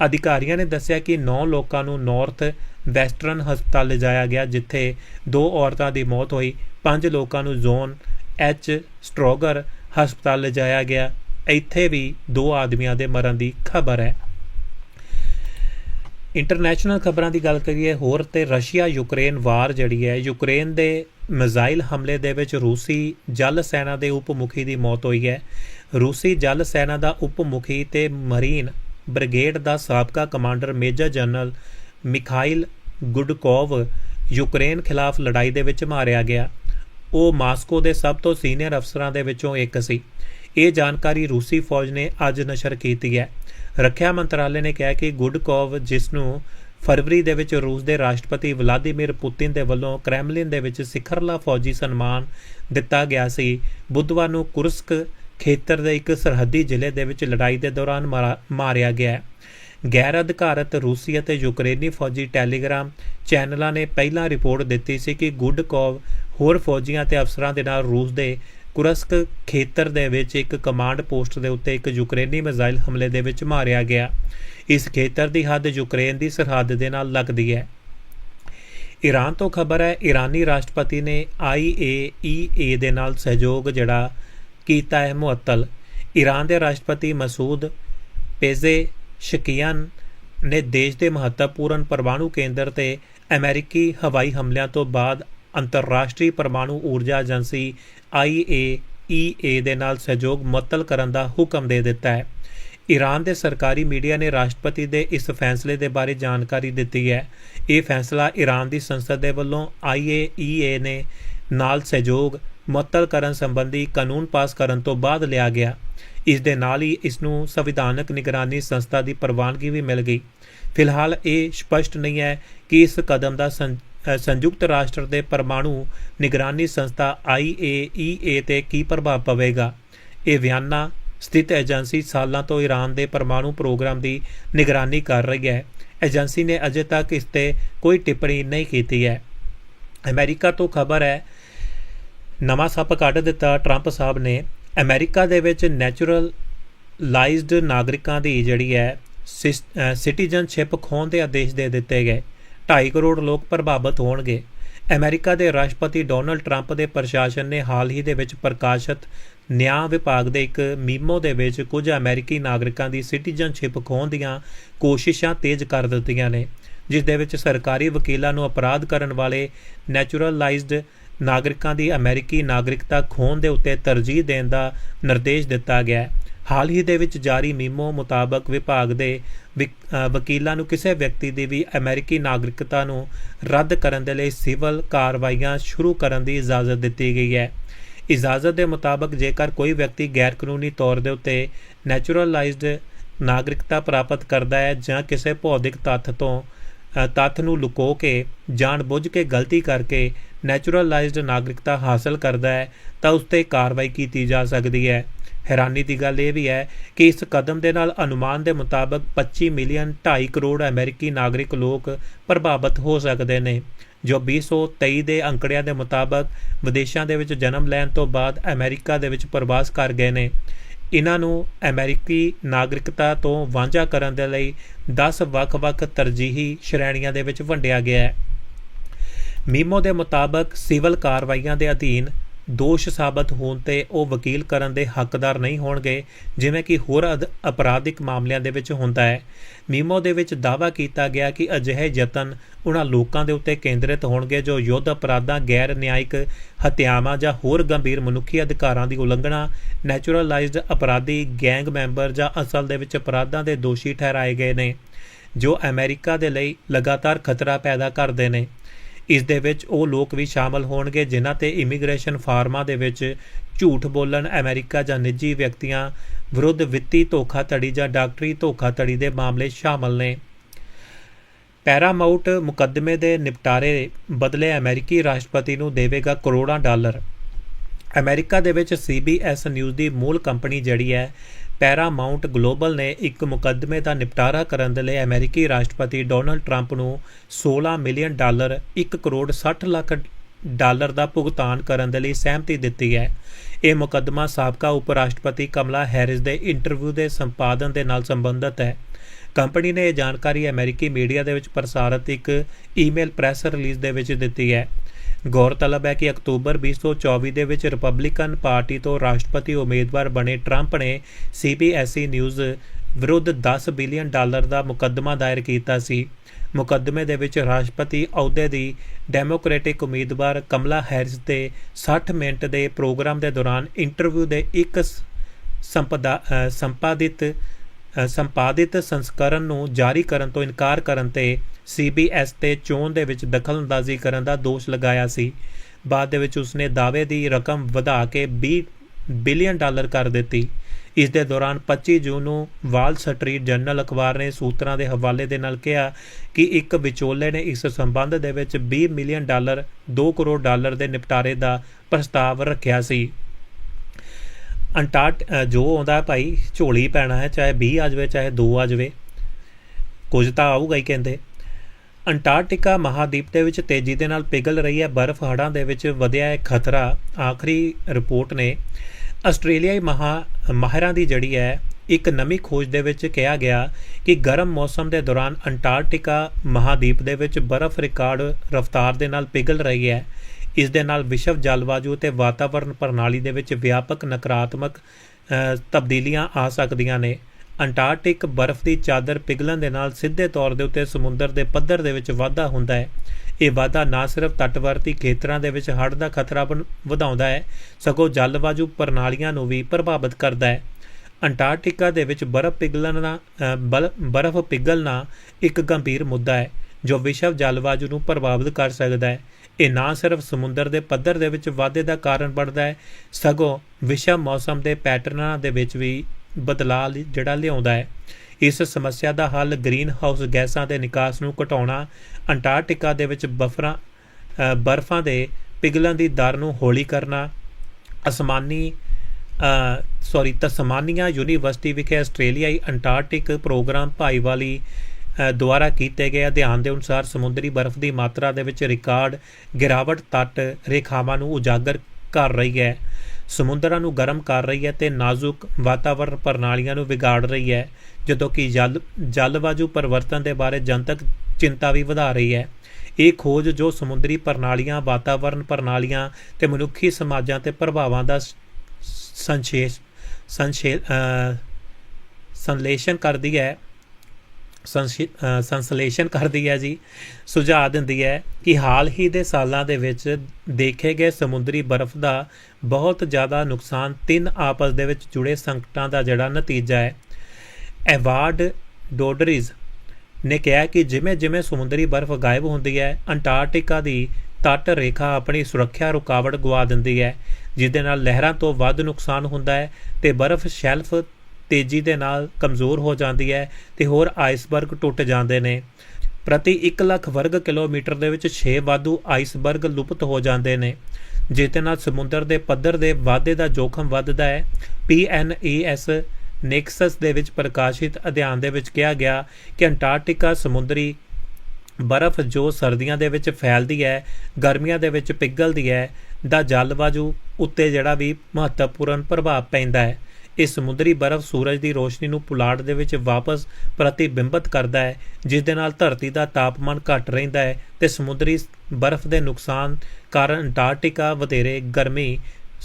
ਅਧਿਕਾਰੀਆਂ ਨੇ ਦੱਸਿਆ ਕਿ 9 ਲੋਕਾਂ ਨੂੰ ਨਾਰਥ ਵੈਸਟਰਨ ਹਸਪਤਾਲ ਲਿਜਾਇਆ ਗਿਆ, ਜਿੱਥੇ ਦੋ ਔਰਤਾਂ ਦੀ ਮੌਤ ਹੋਈ। ਪੰਜ ਲੋਕਾਂ ਨੂੰ ਜ਼ੋਨ ਐਚ ਸਟ੍ਰੋਗਰ ਹਸਪਤਾਲ ਲਿਜਾਇਆ ਗਿਆ। ਇੱਥੇ ਵੀ ਦੋ ਆਦਮੀਆਂ ਦੇ ਮਰਨ ਦੀ ਖਬਰ ਹੈ। ਇੰਟਰਨੈਸ਼ਨਲ ਖਬਰਾਂ ਦੀ ਗੱਲ ਕਰੀਏ, ਹੋਰ ਤੇ ਰਸ਼ੀਆ ਯੂਕਰੇਨ ਵਾਰ ਜਿਹੜੀ ਹੈ, ਯੂਕਰੇਨ ਦੇ ਮਿਜ਼ਾਈਲ ਹਮਲੇ ਦੇ ਵਿੱਚ ਰੂਸੀ ਜਲ ਸੈਨਾ ਦੇ ਉਪ ਮੁਖੀ ਦੀ ਮੌਤ ਹੋਈ ਹੈ। ਰੂਸੀ ਜਲ ਸੈਨਾ ਦਾ ਉਪ ਮੁਖੀ ਤੇ ਮਰੀਨ ਬ੍ਰਿਗੇਡ ਦਾ ਸਾਬਕਾ commander major general Mikhail Gudkov Ukraine ਖਿਲਾਫ ਲੜਾਈ ਦੇ ਵਿੱਚ ਮਾਰਿਆ ਗਿਆ। ਉਹ ਮਾਸਕੋ ਦੇ ਸਭ ਤੋਂ ਸੀਨੀਅਰ ਅਫਸਰਾਂ ਦੇ ਵਿੱਚੋਂ ਇੱਕ ਸੀ। ਇਹ ਜਾਣਕਾਰੀ ਰੂਸੀ ਫੌਜ ਨੇ ਅੱਜ ਨਸ਼ਰ ਕੀਤੀ ਹੈ। ਰੱਖਿਆ ਮੰਤਰਾਲੇ ਨੇ ਕਿਹਾ ਕਿ ਗੁਡਕੋਵ, ਜਿਸ ਨੂੰ ਫਰਵਰੀ ਦੇ ਵਿੱਚ ਰੂਸ ਦੇ ਰਾਸ਼ਟਰਪਤੀ ਵਲਾਦੀਮੀਰ ਪੁਤਿਨ ਦੇ ਵੱਲੋਂ ਕ੍ਰੈਮਲਿਨ ਦੇ ਵਿੱਚ ਸਿਖਰਲਾ ਫੌਜੀ ਸਨਮਾਨ ਦਿੱਤਾ ਗਿਆ ਸੀ, ਬੁੱਧਵਾਰ ਨੂੰ ਕੁਰਸਕ ਖੇਤਰ ਦੇ ਇੱਕ ਸਰਹੱਦੀ ਜ਼ਿਲ੍ਹੇ ਦੇ ਵਿੱਚ ਲੜਾਈ ਦੇ ਦੌਰਾਨ ਮਾਰਾ- ਮਾਰਿਆ ਗਿਆ ਗੈਰ ਅਧਿਕਾਰਤ ਰੂਸੀ ਅਤੇ ਯੂਕਰੇਨੀ ਫੌਜੀ ਟੈਲੀਗ੍ਰਾਮ ਚੈਨਲਾਂ ਨੇ ਪਹਿਲਾਂ ਰਿਪੋਰਟ ਦਿੱਤੀ ਸੀ ਕਿ ਗੁਡਕੋਵ ਹੋਰ ਫੌਜੀਆਂ ਤੇ ਅਫਸਰਾਂ ਦੇ ਨਾਲ ਰੂਸ ਦੇ ਕੁਰਸਕ ਖੇਤਰ ਦੇ ਵਿੱਚ ਇੱਕ ਕਮਾਂਡ ਪੋਸਟ ਦੇ ਉੱਤੇ ਇੱਕ ਯੂਕਰੇਨੀ ਮਿਜ਼ਾਈਲ ਹਮਲੇ ਦੇ ਵਿੱਚ ਮਾਰਿਆ ਗਿਆ। ਇਸ ਖੇਤਰ ਦੀ ਹੱਦ ਯੂਕਰੇਨ ਦੀ ਸਰਹੱਦ ਦੇ ਨਾਲ ਲੱਗਦੀ ਹੈ। ਈਰਾਨ ਤੋਂ ਖਬਰ ਹੈ ਈਰਾਨੀ ਰਾਸ਼ਟਰਪਤੀ ਨੇ IAEA ਦੇ ਨਾਲ ਸਹਿਯੋਗ ਜਿਹੜਾ ਕੀਤਾ ਹੈ ਮੁਅੱਤਲ। ਈਰਾਨ ਦੇ ਰਾਸ਼ਟਰਪਤੀ ਮਸੂਦ ਪੇਜ਼ੇ ਸ਼ਕੀਅਨ ਨੇ ਦੇਸ਼ ਦੇ ਮਹੱਤਵਪੂਰਨ ਪਰਮਾਣੂ ਕੇਂਦਰ ਤੇ ਅਮਰੀਕੀ ਹਵਾਈ ਹਮਲਿਆਂ ਤੋਂ ਬਾਅਦ ਅੰਤਰਰਾਸ਼ਟਰੀ ਪਰਮਾਣੂ ਊਰਜਾ ਏਜੰਸੀ IAEA ਦੇ ਨਾਲ ਸਹਿਯੋਗ ਮੁਅੱਤਲ ਕਰਨ ਦਾ ਹੁਕਮ ਦੇ ਦਿੱਤਾ ਹੈ। ਈਰਾਨ ਦੇ ਸਰਕਾਰੀ ਮੀਡੀਆ ਨੇ ਰਾਸ਼ਟਰਪਤੀ ਦੇ ਇਸ ਫੈਸਲੇ ਦੇ ਬਾਰੇ ਜਾਣਕਾਰੀ ਦਿੱਤੀ ਹੈ। ਇਹ ਫੈਸਲਾ ਈਰਾਨ ਦੀ ਸੰਸਦ ਦੇ ਵੱਲੋਂ IAEA ਨੇ ਨਾਲ ਸਹਿਯੋਗ ਮੁਅੱਤਲ ਕਰਨ ਸੰਬੰਧੀ ਕਾਨੂੰਨ ਪਾਸ ਕਰਨ ਤੋਂ ਬਾਅਦ ਲਿਆ ਗਿਆ। ਇਸ ਦੇ ਨਾਲ ਹੀ ਇਸ ਨੂੰ ਸੰਵਿਧਾਨਕ ਨਿਗਰਾਨੀ ਸੰਸਥਾ ਦੀ ਪ੍ਰਵਾਨਗੀ ਵੀ ਮਿਲ ਗਈ। ਫਿਲਹਾਲ ਇਹ ਸਪਸ਼ਟ ਨਹੀਂ ਹੈ ਕਿ ਇਸ ਕਦਮ ਦਾ ਸੰ- ਸੰਯੁਕਤ ਰਾਸ਼ਟਰ ਦੇ ਪਰਮਾਣੂ ਨਿਗਰਾਨੀ ਸੰਸਥਾ IAEA ਤੇ ਕੀ ਪ੍ਰਭਾਵ ਪਵੇਗਾ? ਇਹ ਵਿਆਨਾ ਸਥਿਤ ਏਜੰਸੀ ਸਾਲਾਂ ਤੋਂ ਈਰਾਨ ਦੇ ਪਰਮਾਣੂ ਪ੍ਰੋਗਰਾਮ ਦੀ ਨਿਗਰਾਨੀ ਕਰ ਰਹੀ ਹੈ। ਏਜੰਸੀ ਨੇ ਅਜੇ ਤੱਕ ਇਸ ਤੇ ਕੋਈ ਟਿੱਪਣੀ ਨਹੀਂ ਕੀਤੀ ਹੈ। ਅਮਰੀਕਾ ਤੋਂ ਖਬਰ ਹੈ, ਨਵਾਂ ਸੱਪ ਕੱਢ ਦਿੱਤਾ ਟਰੰਪ ਸਾਹਿਬ ਨੇ। ਅਮਰੀਕਾ ਦੇ ਵਿੱਚ ਨੈਚੁਰਲ ਲਾਈਜ਼ਡ ਨਾਗਰਿਕਾਂ ਦੀ ਜਿਹੜੀ ਹੈ ਸਿਟੀਜ਼ਨਸ਼ਿਪ ਖੋਹਣ ਦੇ ਆਦੇਸ਼ ਦੇ ਦਿੱਤੇ ਗਏ। 2.5 ਕਰੋੜ ਲੋਕ ਪ੍ਰਭਾਵਿਤ ਹੋਣਗੇ। ਅਮਰੀਕਾ ਦੇ ਰਾਸ਼ਟਰਪਤੀ ਡੋਨਲਡ ਟਰੰਪ ਦੇ ਪ੍ਰਸ਼ਾਸਨ ਨੇ ਹਾਲ ਹੀ ਦੇ ਵਿੱਚ ਪ੍ਰਕਾਸ਼ਿਤ ਨਿਆਂ ਵਿਭਾਗ ਦੇ ਇੱਕ ਮੀਮੋ ਦੇ ਵਿੱਚ ਕੁਝ ਅਮਰੀਕੀ ਨਾਗਰਿਕਾਂ ਦੀ ਸਿਟੀਜ਼ਨਸ਼ਿਪ ਖੋਹਣ ਦੀਆਂ ਕੋਸ਼ਿਸ਼ਾਂ ਤੇਜ਼ ਕਰ ਦਿੱਤੀਆਂ ਨੇ, ਜਿਸ ਦੇ ਵਿੱਚ ਸਰਕਾਰੀ ਵਕੀਲਾਂ ਨੂੰ ਅਪਰਾਧ ਕਰਨ ਵਾਲੇ ਨੈਚੁਰਲਾਈਜ਼ਡ ਨਾਗਰਿਕਾਂ ਦੀ ਅਮਰੀਕੀ ਨਾਗਰਿਕਤਾ ਖੋਹਣ ਦੇ ਉੱਤੇ ਤਰਜੀਹ ਦੇਣ ਦਾ ਨਿਰਦੇਸ਼ ਦਿੱਤਾ ਗਿਆ ਹੈ। ਹਾਲ ਹੀ ਦੇ ਵਿੱਚ ਜਾਰੀ ਮੀਮੋ ਮੁਤਾਬਕ ਵਿਭਾਗ ਦੇ ਵਕੀਲਾਂ ਨੂੰ, ਕਿਸੇ ਵਿਅਕਤੀ ਦੀ ਵੀ ਅਮਰੀਕੀ ਨਾਗਰਿਕਤਾ ਨੂੰ ਰੱਦ ਕਰਨ ਦੇ ਲਈ ਸਿਵਲ ਕਾਰਵਾਈਆਂ ਸ਼ੁਰੂ ਕਰਨ ਦੀ ਇਜਾਜ਼ਤ ਦਿੱਤੀ ਗਈ ਹੈ। ਇਜਾਜ਼ਤ ਦੇ ਮੁਤਾਬਕ, ਜੇਕਰ ਕੋਈ ਵਿਅਕਤੀ ਗੈਰ ਕਾਨੂੰਨੀ ਤੌਰ ਦੇ ਉੱਤੇ ਨੈਚੁਰਲਾਈਜ਼ਡ ਨਾਗਰਿਕਤਾ ਪ੍ਰਾਪਤ ਕਰਦਾ ਹੈ ਜਾਂ ਕਿਸੇ ਭੌਤਿਕ ਤੱਥ ਤੋਂ ਤੱਥ ਨੂੰ ਲੁਕੋ ਕੇ, ਜਾਣਬੁੱਝ ਕੇ, ਗਲਤੀ ਕਰਕੇ ਨੈਚੁਰਲਾਈਜ਼ਡ ਨਾਗਰਿਕਤਾ ਹਾਸਲ ਕਰਦਾ ਹੈ, ਤਾਂ ਉਸ ਤੇ ਕਾਰਵਾਈ ਕੀਤੀ ਜਾ ਸਕਦੀ ਹੈ। ਹੈਰਾਨੀ ਦੀ ਗੱਲ ਇਹ ਵੀ ਹੈ ਕਿ ਇਸ ਕਦਮ ਦੇ ਨਾਲ ਅਨੁਮਾਨ ਦੇ ਮੁਤਾਬਕ 25 ਮਿਲੀਅਨ 2.5 ਕਰੋੜ ਅਮਰੀਕੀ ਨਾਗਰਿਕ ਲੋਕ ਪ੍ਰਭਾਵਿਤ ਹੋ ਸਕਦੇ ਨੇ, ਜੋ 2023 ਦੇ ਅੰਕੜਿਆਂ ਦੇ ਮੁਤਾਬਕ ਵਿਦੇਸ਼ਾਂ ਦੇ ਵਿੱਚ ਜਨਮ ਲੈਣ ਤੋਂ ਬਾਅਦ ਅਮਰੀਕਾ ਦੇ ਵਿੱਚ ਪ੍ਰਵਾਸ ਕਰ ਗਏ ਨੇ। ਇਹਨਾਂ ਨੂੰ ਅਮਰੀਕੀ ਨਾਗਰਿਕਤਾ ਤੋਂ ਵਾਂਝਾ ਕਰਨ ਦੇ ਲਈ 10 ਵੱਖ-ਵੱਖ ਤਰਜੀਹੀ ਸ਼੍ਰੇਣੀਆਂ ਦੇ ਵਿੱਚ ਵੰਡਿਆ ਗਿਆ ਹੈ। ਮੀਮੋ ਦੇ ਮੁਤਾਬਕ ਸਿਵਲ ਕਾਰਵਾਈਆਂ ਦੇ ਅਧੀਨ ਦੋਸ਼ ਸਾਬਤ ਹੋਣ ਤੇ ਉਹ ਵਕੀਲ ਕਰਨ ਦੇ ਹੱਕਦਾਰ ਨਹੀਂ ਹੋਣਗੇ, ਜਿਵੇਂ ਕਿ ਹੋਰ ਅਧ- ਅਪਰਾਧਿਕ ਮਾਮਲਿਆਂ ਦੇ ਵਿੱਚ ਹੁੰਦਾ ਹੈ। ਮੀਮੋ ਦੇ ਵਿੱਚ ਦਾਅਵਾ ਕੀਤਾ ਗਿਆ ਕਿ ਅਜਿਹੇ ਯਤਨ ਉਹਨਾਂ ਲੋਕਾਂ ਦੇ ਉੱਤੇ ਕੇਂਦਰਿਤ ਹੋਣਗੇ ਜੋ ਯੁੱਧ ਅਪਰਾਧਾਂ, ਗੈਰ ਨਿਆਇਕ ਹਤਿਆਵਾਂ ਜਾਂ ਹੋਰ ਗੰਭੀਰ ਮਨੁੱਖੀ ਅਧਿਕਾਰਾਂ ਦੀ ਉਲੰਘਣਾ, ਨੈਚੁਰਲਾਈਜ਼ਡ ਅਪਰਾਧੀ ਗੈਂਗ ਮੈਂਬਰ ਜਾਂ ਅਸਲ ਦੇ ਵਿੱਚ ਅਪਰਾਧਾਂ ਦੇ ਦੋਸ਼ੀ ਠਹਿਰਾਏ ਗਏ ਨੇ, ਜੋ ਅਮਰੀਕਾ ਦੇ ਲਈ ਲਗਾਤਾਰ ਖਤਰਾ ਪੈਦਾ ਕਰਦੇ ਨੇ। ਇਸ ਦੇ ਵਿੱਚ ਉਹ ਲੋਕ ਵੀ ਸ਼ਾਮਲ ਹੋਣਗੇ, ਜਿਨ੍ਹਾਂ ਤੇ ਇਮੀਗ੍ਰੇਸ਼ਨ ਫਾਰਮਾਂ ਦੇ ਵਿੱਚ ਝੂਠ ਬੋਲਣ, ਅਮਰੀਕਾ ਜਾਂ ਨਿੱਜੀ ਵਿਅਕਤੀਆਂ ਵਿਰੁੱਧ ਵਿੱਤੀ ਧੋਖਾਧੜੀ ਜਾਂ ਡਾਕਟਰੀ ਧੋਖਾਧੜੀ ਦੇ ਮਾਮਲੇ ਸ਼ਾਮਲ ਨੇ। ਪੈਰਾਮਾਊਂਟ ਮੁਕੱਦਮੇ ਦੇ ਨਿਪਟਾਰੇ ਬਦਲੇ ਅਮਰੀਕੀ ਰਾਸ਼ਟਰਪਤੀ ਨੂੰ ਦੇਵੇਗਾ ਕਰੋੜਾਂ ਡਾਲਰ। ਅਮਰੀਕਾ ਦੇ ਵਿੱਚ CBS ਨਿਊਜ਼ ਦੀ ਮੂਲ ਕੰਪਨੀ ਜਿਹੜੀ ਹੈ ਪੈਰਾਮਾਊਂਟ ਗਲੋਬਲ ਨੇ ਇੱਕ ਮੁਕੱਦਮੇ ਦਾ ਨਿਪਟਾਰਾ ਕਰਨ ਦੇ ਲਈ ਅਮਰੀਕੀ ਰਾਸ਼ਟਰਪਤੀ ਡੋਨਲਡ ਟਰੰਪ ਨੂੰ 16 million dollar 1 crore 60 lakh dollar ਦਾ ਭੁਗਤਾਨ ਕਰਨ ਦੇ ਲਈ ਸਹਿਮਤੀ ਦਿੱਤੀ ਹੈ। ਇਹ ਮੁਕੱਦਮਾ ਸਾਬਕਾ ਉਪ ਰਾਸ਼ਟਰਪਤੀ ਕਮਲਾ ਹੈਰਿਸ ਦੇ ਇੰਟਰਵਿਊ ਦੇ ਸੰਪਾਦਨ ਦੇ ਨਾਲ ਸੰਬੰਧਿਤ ਹੈ। ਕੰਪਨੀ ਨੇ ਇਹ ਜਾਣਕਾਰੀ ਅਮਰੀਕੀ ਮੀਡੀਆ ਦੇ ਵਿੱਚ ਪ੍ਰਸਾਰਿਤ ਇੱਕ ਈਮੇਲ ਪ੍ਰੈਸ ਰਿਲੀਜ਼ ਦੇ ਵਿੱਚ ਦਿੱਤੀ ਹੈ। ਗੌਰਤਲਬ ਹੈ ਕਿ ਅਕਤੂਬਰ 2024 ਦੇ ਵਿੱਚ ਰਿਪਬਲਿਕਨ ਪਾਰਟੀ ਤੋਂ ਰਾਸ਼ਟਰਪਤੀ ਉਮੀਦਵਾਰ ਬਣੇ ਟਰੰਪ ਨੇ CBSE ਨਿਊਜ਼ ਵਿਰੁੱਧ 10 ਬਿਲੀਅਨ ਡਾਲਰ ਦਾ ਮੁਕੱਦਮਾ ਦਾਇਰ ਕੀਤਾ ਸੀ। ਮੁਕੱਦਮੇ ਦੇ ਵਿੱਚ ਰਾਸ਼ਟਰਪਤੀ ਅਹੁਦੇ ਦੀ ਡੈਮੋਕ੍ਰੈਟਿਕ ਉਮੀਦਵਾਰ ਕਮਲਾ ਹੈਰਿਸ ਦੇ 60 ਮਿੰਟ ਦੇ ਪ੍ਰੋਗਰਾਮ ਦੇ ਦੌਰਾਨ ਇੰਟਰਵਿਊ ਦੇ ਇੱਕ ਸੰਪਦਾ ਸੰਪਾਦਿਤ ਸੰਪਾਦਿਤ ਸੰਸਕਰਨ ਨੂੰ ਜਾਰੀ ਕਰਨ ਤੋਂ ਇਨਕਾਰ ਕਰਨ ਤੇ CBS ਤੇ ਚੋਣ ਦੇ ਵਿੱਚ ਦਖਲਅੰਦਾਜ਼ੀ ਕਰਨ ਦਾ ਦੋਸ਼ ਲਗਾਇਆ ਸੀ। ਬਾਅਦ ਦੇ ਵਿੱਚ ਉਸਨੇ ਦਾਅਵੇ ਦੀ ਰਕਮ ਵਧਾ ਕੇ 20 ਬਿਲੀਅਨ ਡਾਲਰ ਕਰ ਦਿੱਤੀ। ਇਸ ਦੇ ਦੌਰਾਨ 25 ਜੂਨ ਨੂੰ ਵਾਲ ਸਟਰੀਟ ਜਰਨਲ ਅਖਬਾਰ ਨੇ ਸੂਤਰਾਂ ਦੇ ਹਵਾਲੇ ਦੇ ਨਾਲ ਕਿਹਾ ਕਿ ਇੱਕ ਵਿਚੋਲੇ ਨੇ ਇਸ ਸੰਬੰਧ ਦੇ ਵਿੱਚ 20 ਮਿਲੀਅਨ ਡਾਲਰ 2 ਕਰੋੜ ਡਾਲਰ ਦੇ ਨਿਪਟਾਰੇ ਦਾ ਪ੍ਰਸਤਾਵ ਰੱਖਿਆ ਸੀ। ਅੰਟਾਰਟ ਜੋ ਆਉਂਦਾ ਭਾਈ ਝੋਲੀ ਪੈਣਾ ਹੈ, ਚਾਹੇ 20 ਆ ਜਾਵੇ, ਚਾਹੇ 2 ਆ ਜਾਵੇ, ਕੁਝ ਤਾਂ ਆਊਗਾ ਹੀ ਕਹਿੰਦੇ। ਅੰਟਾਰਕਟਿਕਾ ਮਹਾਦੀਪ ਦੇ ਵਿੱਚ ਤੇਜ਼ੀ ਦੇ ਨਾਲ ਪਿਘਲ ਰਹੀ ਹੈ, ਬਰਫ਼ ਹੜ੍ਹਾਂ ਦੇ ਵਿੱਚ ਵਧਿਆ ਹੈ, ਖਤਰਾ। ਆਖਰੀ ਰਿਪੋਰਟ ਨੇ ਆਸਟ੍ਰੇਲੀਆਈ ਮਹਾ ਮਾਹਿਰਾਂ ਦੀ ਜੜੀ ਹੈ, ਇੱਕ ਨਵੀਂ ਖੋਜ ਦੇ ਵਿੱਚ ਕਿਹਾ ਗਿਆ ਕਿ ਗਰਮ ਮੌਸਮ ਦੇ ਦੌਰਾਨ ਅੰਟਾਰਕਟਿਕਾ ਮਹਾਦੀਪ ਦੇ ਵਿੱਚ ਬਰਫ਼ ਰਿਕਾਰਡ ਰਫ਼ਤਾਰ ਦੇ ਨਾਲ ਪਿਘਲ ਰਹੀ ਹੈ। ਇਸ ਦੇ ਨਾਲ ਵਿਸ਼ਵ ਜਲਵਾਯੂ ਤੇ ਵਾਤਾਵਰਣ ਪ੍ਰਣਾਲੀ ਦੇ ਵਿੱਚ ਵਿਆਪਕ ਨਕਾਰਾਤਮਕ ਤਬਦੀਲੀਆਂ ਆ ਸਕਦੀਆਂ ਨੇ। ਅੰਟਾਰਕਟਿਕ ਬਰਫ਼ ਦੀ ਚਾਦਰ ਪਿਘਲਣ ਦੇ ਨਾਲ ਸਿੱਧੇ ਤੌਰ ਦੇ ਉੱਤੇ ਸਮੁੰਦਰ ਦੇ ਪੱਧਰ ਦੇ ਵਿੱਚ ਵਾਧਾ ਹੁੰਦਾ ਹੈ। ਇਹ ਵਾਧਾ ਨਾ ਸਿਰਫ ਤੱਟਵਰਤੀ ਖੇਤਰਾਂ ਦੇ ਵਿੱਚ ਹੜ੍ਹ ਦਾ ਖਤਰਾ ਬਣ- ਵਧਾਉਂਦਾ ਹੈ ਸਗੋਂ ਜਲਵਾਯੂ ਪ੍ਰਣਾਲੀਆਂ ਨੂੰ ਵੀ ਪ੍ਰਭਾਵਿਤ ਕਰਦਾ ਹੈ। ਅੰਟਾਰਕਟਿਕਾ ਦੇ ਵਿੱਚ ਬਰਫ਼ ਪਿਘਲਣਾ ਅ, ਬਲ- ਬਰਫ਼ ਪਿਘਲਣਾ ਇੱਕ ਗੰਭੀਰ ਮੁੱਦਾ ਹੈ ਜੋ ਵਿਸ਼ਵ ਜਲਵਾਯੂ ਨੂੰ ਪ੍ਰਭਾਵਿਤ ਕਰ ਸਕਦਾ ਹੈ। ਇਹ ਨਾ ਸਿਰਫ ਸਮੁੰਦਰ ਦੇ ਪੱਧਰ ਦੇ ਵਿੱਚ ਵਾਧੇ ਦਾ ਕਾਰਨ ਬਣਦਾ ਹੈ, ਸਗੋਂ ਵਿਸ਼ਵ ਮੌਸਮ ਦੇ ਪੈਟਰਨਾਂ ਦੇ ਵਿੱਚ ਵੀ ਬਦਲਾਅ ਜਿਹੜਾ ਲਿਆਉਂਦਾ ਹੈ। ਇਸ ਸਮੱਸਿਆ ਦਾ ਹੱਲ ਗ੍ਰੀਨ ਹਾਊਸ ਗੈਸਾਂ ਦੇ ਨਿਕਾਸ ਨੂੰ ਘਟਾਉਣਾ, ਅੰਟਾਰਕਟਿਕਾ ਦੇ ਵਿੱਚ ਬਫਰਾਂ ਬਰਫ਼ਾਂ ਦੇ ਪਿਘਲਣ ਦੀ ਦਰ ਨੂੰ ਹੌਲੀ ਕਰਨਾ, ਅਸਮਾਨੀ ਸੌਰੀ, ਤਸਮਾਨੀਆ ਯੂਨੀਵਰਸਿਟੀ ਵਿਖੇ ਆਸਟ੍ਰੇਲੀਆਈ ਅੰਟਾਰਕਟਿਕ ਪ੍ਰੋਗਰਾਮ ਭਾਈਵਾਲੀ ਦੁਆਰਾ ਕੀਤੇ ਗਏ ਅਧਿਐਨ ਦੇ ਅਨੁਸਾਰ ਸਮੁੰਦਰੀ ਬਰਫ਼ ਦੀ ਮਾਤਰਾ ਦੇ ਵਿੱਚ ਰਿਕਾਰਡ ਗਿਰਾਵਟ ਤੱਟ ਰੇਖਾਵਾਂ ਨੂੰ ਉਜਾਗਰ ਕਰ ਰਹੀ ਹੈ। ਸਮੁੰਦਰਾਂ ਨੂੰ ਗਰਮ ਕਰ ਰਹੀ ਹੈ ਤੇ ਨਾਜ਼ੁਕ ਵਾਤਾਵਰਣ ਪ੍ਰਣਾਲੀਆਂ ਨੂੰ ਵਿਗਾੜ ਰਹੀ ਹੈ ਜਦੋਂ ਕਿ ਜਲ ਜਲਵਾਯੂ ਪਰਿਵਰਤਨ ਦੇ ਬਾਰੇ ਜਨਤਕ ਚਿੰਤਾ ਵੀ ਵਧਾ ਰਹੀ ਹੈ। ਇਹ ਖੋਜ ਜੋ ਸਮੁੰਦਰੀ ਪ੍ਰਣਾਲੀਆਂ ਵਾਤਾਵਰਣ ਪ੍ਰਣਾਲੀਆਂ ਤੇ ਮਨੁੱਖੀ ਸਮਾਜਾਂ ਤੇ ਪ੍ਰਭਾਵਾਂ ਦਾ ਸ- ਸੰਸ਼ੇਸ਼ ਸੰਸ਼ੇ ਅ, ਕਰਦੀ ਹੈ ਸੰਸਲੇਸ਼ਨ ਕਰਦੀ ਹੈ ਜੀ, ਸੁਝਾਅ ਦਿੰਦੀ ਹੈ ਕਿ ਹਾਲ ਹੀ ਦੇ ਸਾਲਾਂ ਦੇ ਵਿੱਚ ਦੇਖੇ ਗਏ ਸਮੁੰਦਰੀ ਬਰਫ਼ ਦਾ ਬਹੁਤ ਜ਼ਿਆਦਾ ਨੁਕਸਾਨ ਤਿੰਨ ਆਪਸ ਦੇ ਵਿੱਚ ਜੁੜੇ ਸੰਕਟਾਂ ਦਾ ਜਿਹੜਾ ਨਤੀਜਾ ਹੈ। ਐਵਾਰਡ ਡੋਡਰੀਜ਼ ਨੇ ਕਿਹਾ ਕਿ ਜਿਵੇਂ ਜਿਵੇਂ ਸਮੁੰਦਰੀ ਬਰਫ਼ ਗਾਇਬ ਹੁੰਦੀ ਹੈ, ਅੰਟਾਰਕਟਿਕਾ ਦੀ ਤੱਟ ਰੇਖਾ ਆਪਣੀ ਸੁਰੱਖਿਆ ਰੁਕਾਵਟ ਗਵਾ ਦਿੰਦੀ ਹੈ ਜਿਸ ਦੇ ਨਾਲ ਲਹਿਰਾਂ ਤੋਂ ਵੱਧ ਨੁਕਸਾਨ ਹੁੰਦਾ ਹੈ ਤੇ ਬਰਫ਼ ਸ਼ੈਲਫ ਤੇਜ਼ੀ ਦੇ ਨਾਲ ਕਮਜ਼ੋਰ ਹੋ ਜਾਂਦੀ ਹੈ ਤੇ ਹੋਰ ਆਈਸਬਰਗ ਟੁੱਟ ਜਾਂਦੇ ਨੇ। ਪ੍ਰਤੀ 1 ਲੱਖ ਵਰਗ ਕਿਲੋਮੀਟਰ ਦੇ ਵਿੱਚ 6 ਵਾਧੂ ਆਈਸਬਰਗ ਲੁਪਤ ਹੋ ਜਾਂਦੇ ਨੇ। ਜਿਹਦੇ ਨਾਲ ਸਮੁੰਦਰ ਦੇ ਪੱਧਰ ਦੇ ਵਾਧੇ ਦਾ ਜੋਖਮ ਵੱਧਦਾ ਹੈ। ਪੀਐਨਈਐਸ ਨੈਕਸਸ ਦੇ ਵਿੱਚ ਪ੍ਰਕਾਸ਼ਿਤ ਅਧਿਐਨ ਦੇ ਵਿੱਚ ਕਿਹਾ ਗਿਆ ਕਿ ਅੰਟਾਰਕਟਿਕਾ ਸਮੁੰਦਰੀ ਬਰਫ਼ ਜੋ ਸਰਦੀਆਂ ਦੇ ਵਿੱਚ ਫੈਲਦੀ ਹੈ, ਗਰਮੀਆਂ ਦੇ ਵਿੱਚ ਪਿਘਲਦੀ ਹੈ, ਦਾ ਜਲਵਾਯੂ ਉੱਤੇ ਜਿਹੜਾ ਵੀ ਮਹੱਤਵਪੂਰਨ ਪ੍ਰਭਾਵ ਪੈਂਦਾ ਹੈ। ਇਹ ਸਮੁੰਦਰੀ ਬਰਫ਼ ਸੂਰਜ ਦੀ ਰੋਸ਼ਨੀ ਨੂੰ ਪੁਲਾੜ ਦੇ ਵਿੱਚ ਵਾਪਸ ਪ੍ਰਤੀਬਿੰਬਤ ਕਰਦਾ ਹੈ, ਜਿਸ ਦੇ ਨਾਲ ਧਰਤੀ ਦਾ ਤਾਪਮਾਨ ਘਟ ਰਹਿੰਦਾ ਹੈ ਤੇ ਸਮੁੰਦਰੀ ਬਰਫ਼ ਦੇ ਨੁਕਸਾਨ ਕਾਰਨ ਅੰਟਾਰਕਟਿਕਾ ਵਧੇਰੇ ਗਰਮੀ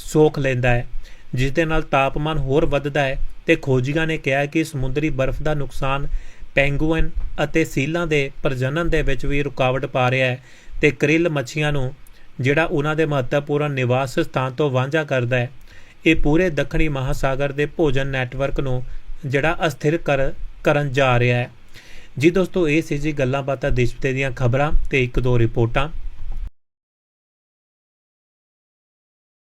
ਸੋਖ ਲੈਂਦਾ ਹੈ, ਜਿਸ ਦੇ ਨਾਲ ਤਾਪਮਾਨ ਹੋਰ ਵੱਧਦਾ ਹੈ ਤੇ ਖੋਜੀਆਂ ਨੇ ਕਿਹਾ ਕਿ ਸਮੁੰਦਰੀ ਬਰਫ਼ ਦਾ ਨੁਕਸਾਨ ਪੈਂਗੂਇਨ ਅਤੇ ਸੀਲਾਂ ਦੇ ਪ੍ਰਜਨਨ ਦੇ ਵਿੱਚ ਵੀ ਰੁਕਾਵਟ ਪਾ ਰਿਹਾ ਹੈ ਤੇ ਕਰਿਲ ਮੱਛੀਆਂ ਨੂੰ, ਜਿਹੜਾ ਉਹਨਾਂ ਦੇ ਮਹੱਤਵਪੂਰਨ ਨਿਵਾਸ ਸਥਾਨ ਤੋਂ ਵਾਂਝਾ ਕਰਦਾ ਹੈ ਇਹ ਪੂਰੇ ਦੱਖਣੀ ਮਹਾਸਾਗਰ ਦੇ ਭੋਜਨ ਨੈਟਵਰਕ ਨੂੰ ਜਿਹੜਾ ਅਸਥਿਰ ਕਰ, ਕਰਨ ਜਾ ਰਿਹਾ ਹੈ। ਜੀ ਦੋਸਤੋ, ਇਹ ਸੀ ਜੀ ਗੱਲਾਂ ਬਾਤਾਂ ਦੇਸ਼ ਵਿਦੇਸ਼ ਦੀਆਂ ਖਬਰਾਂ ਤੇ ਇੱਕ ਦੋ ਰਿਪੋਰਟਾਂ।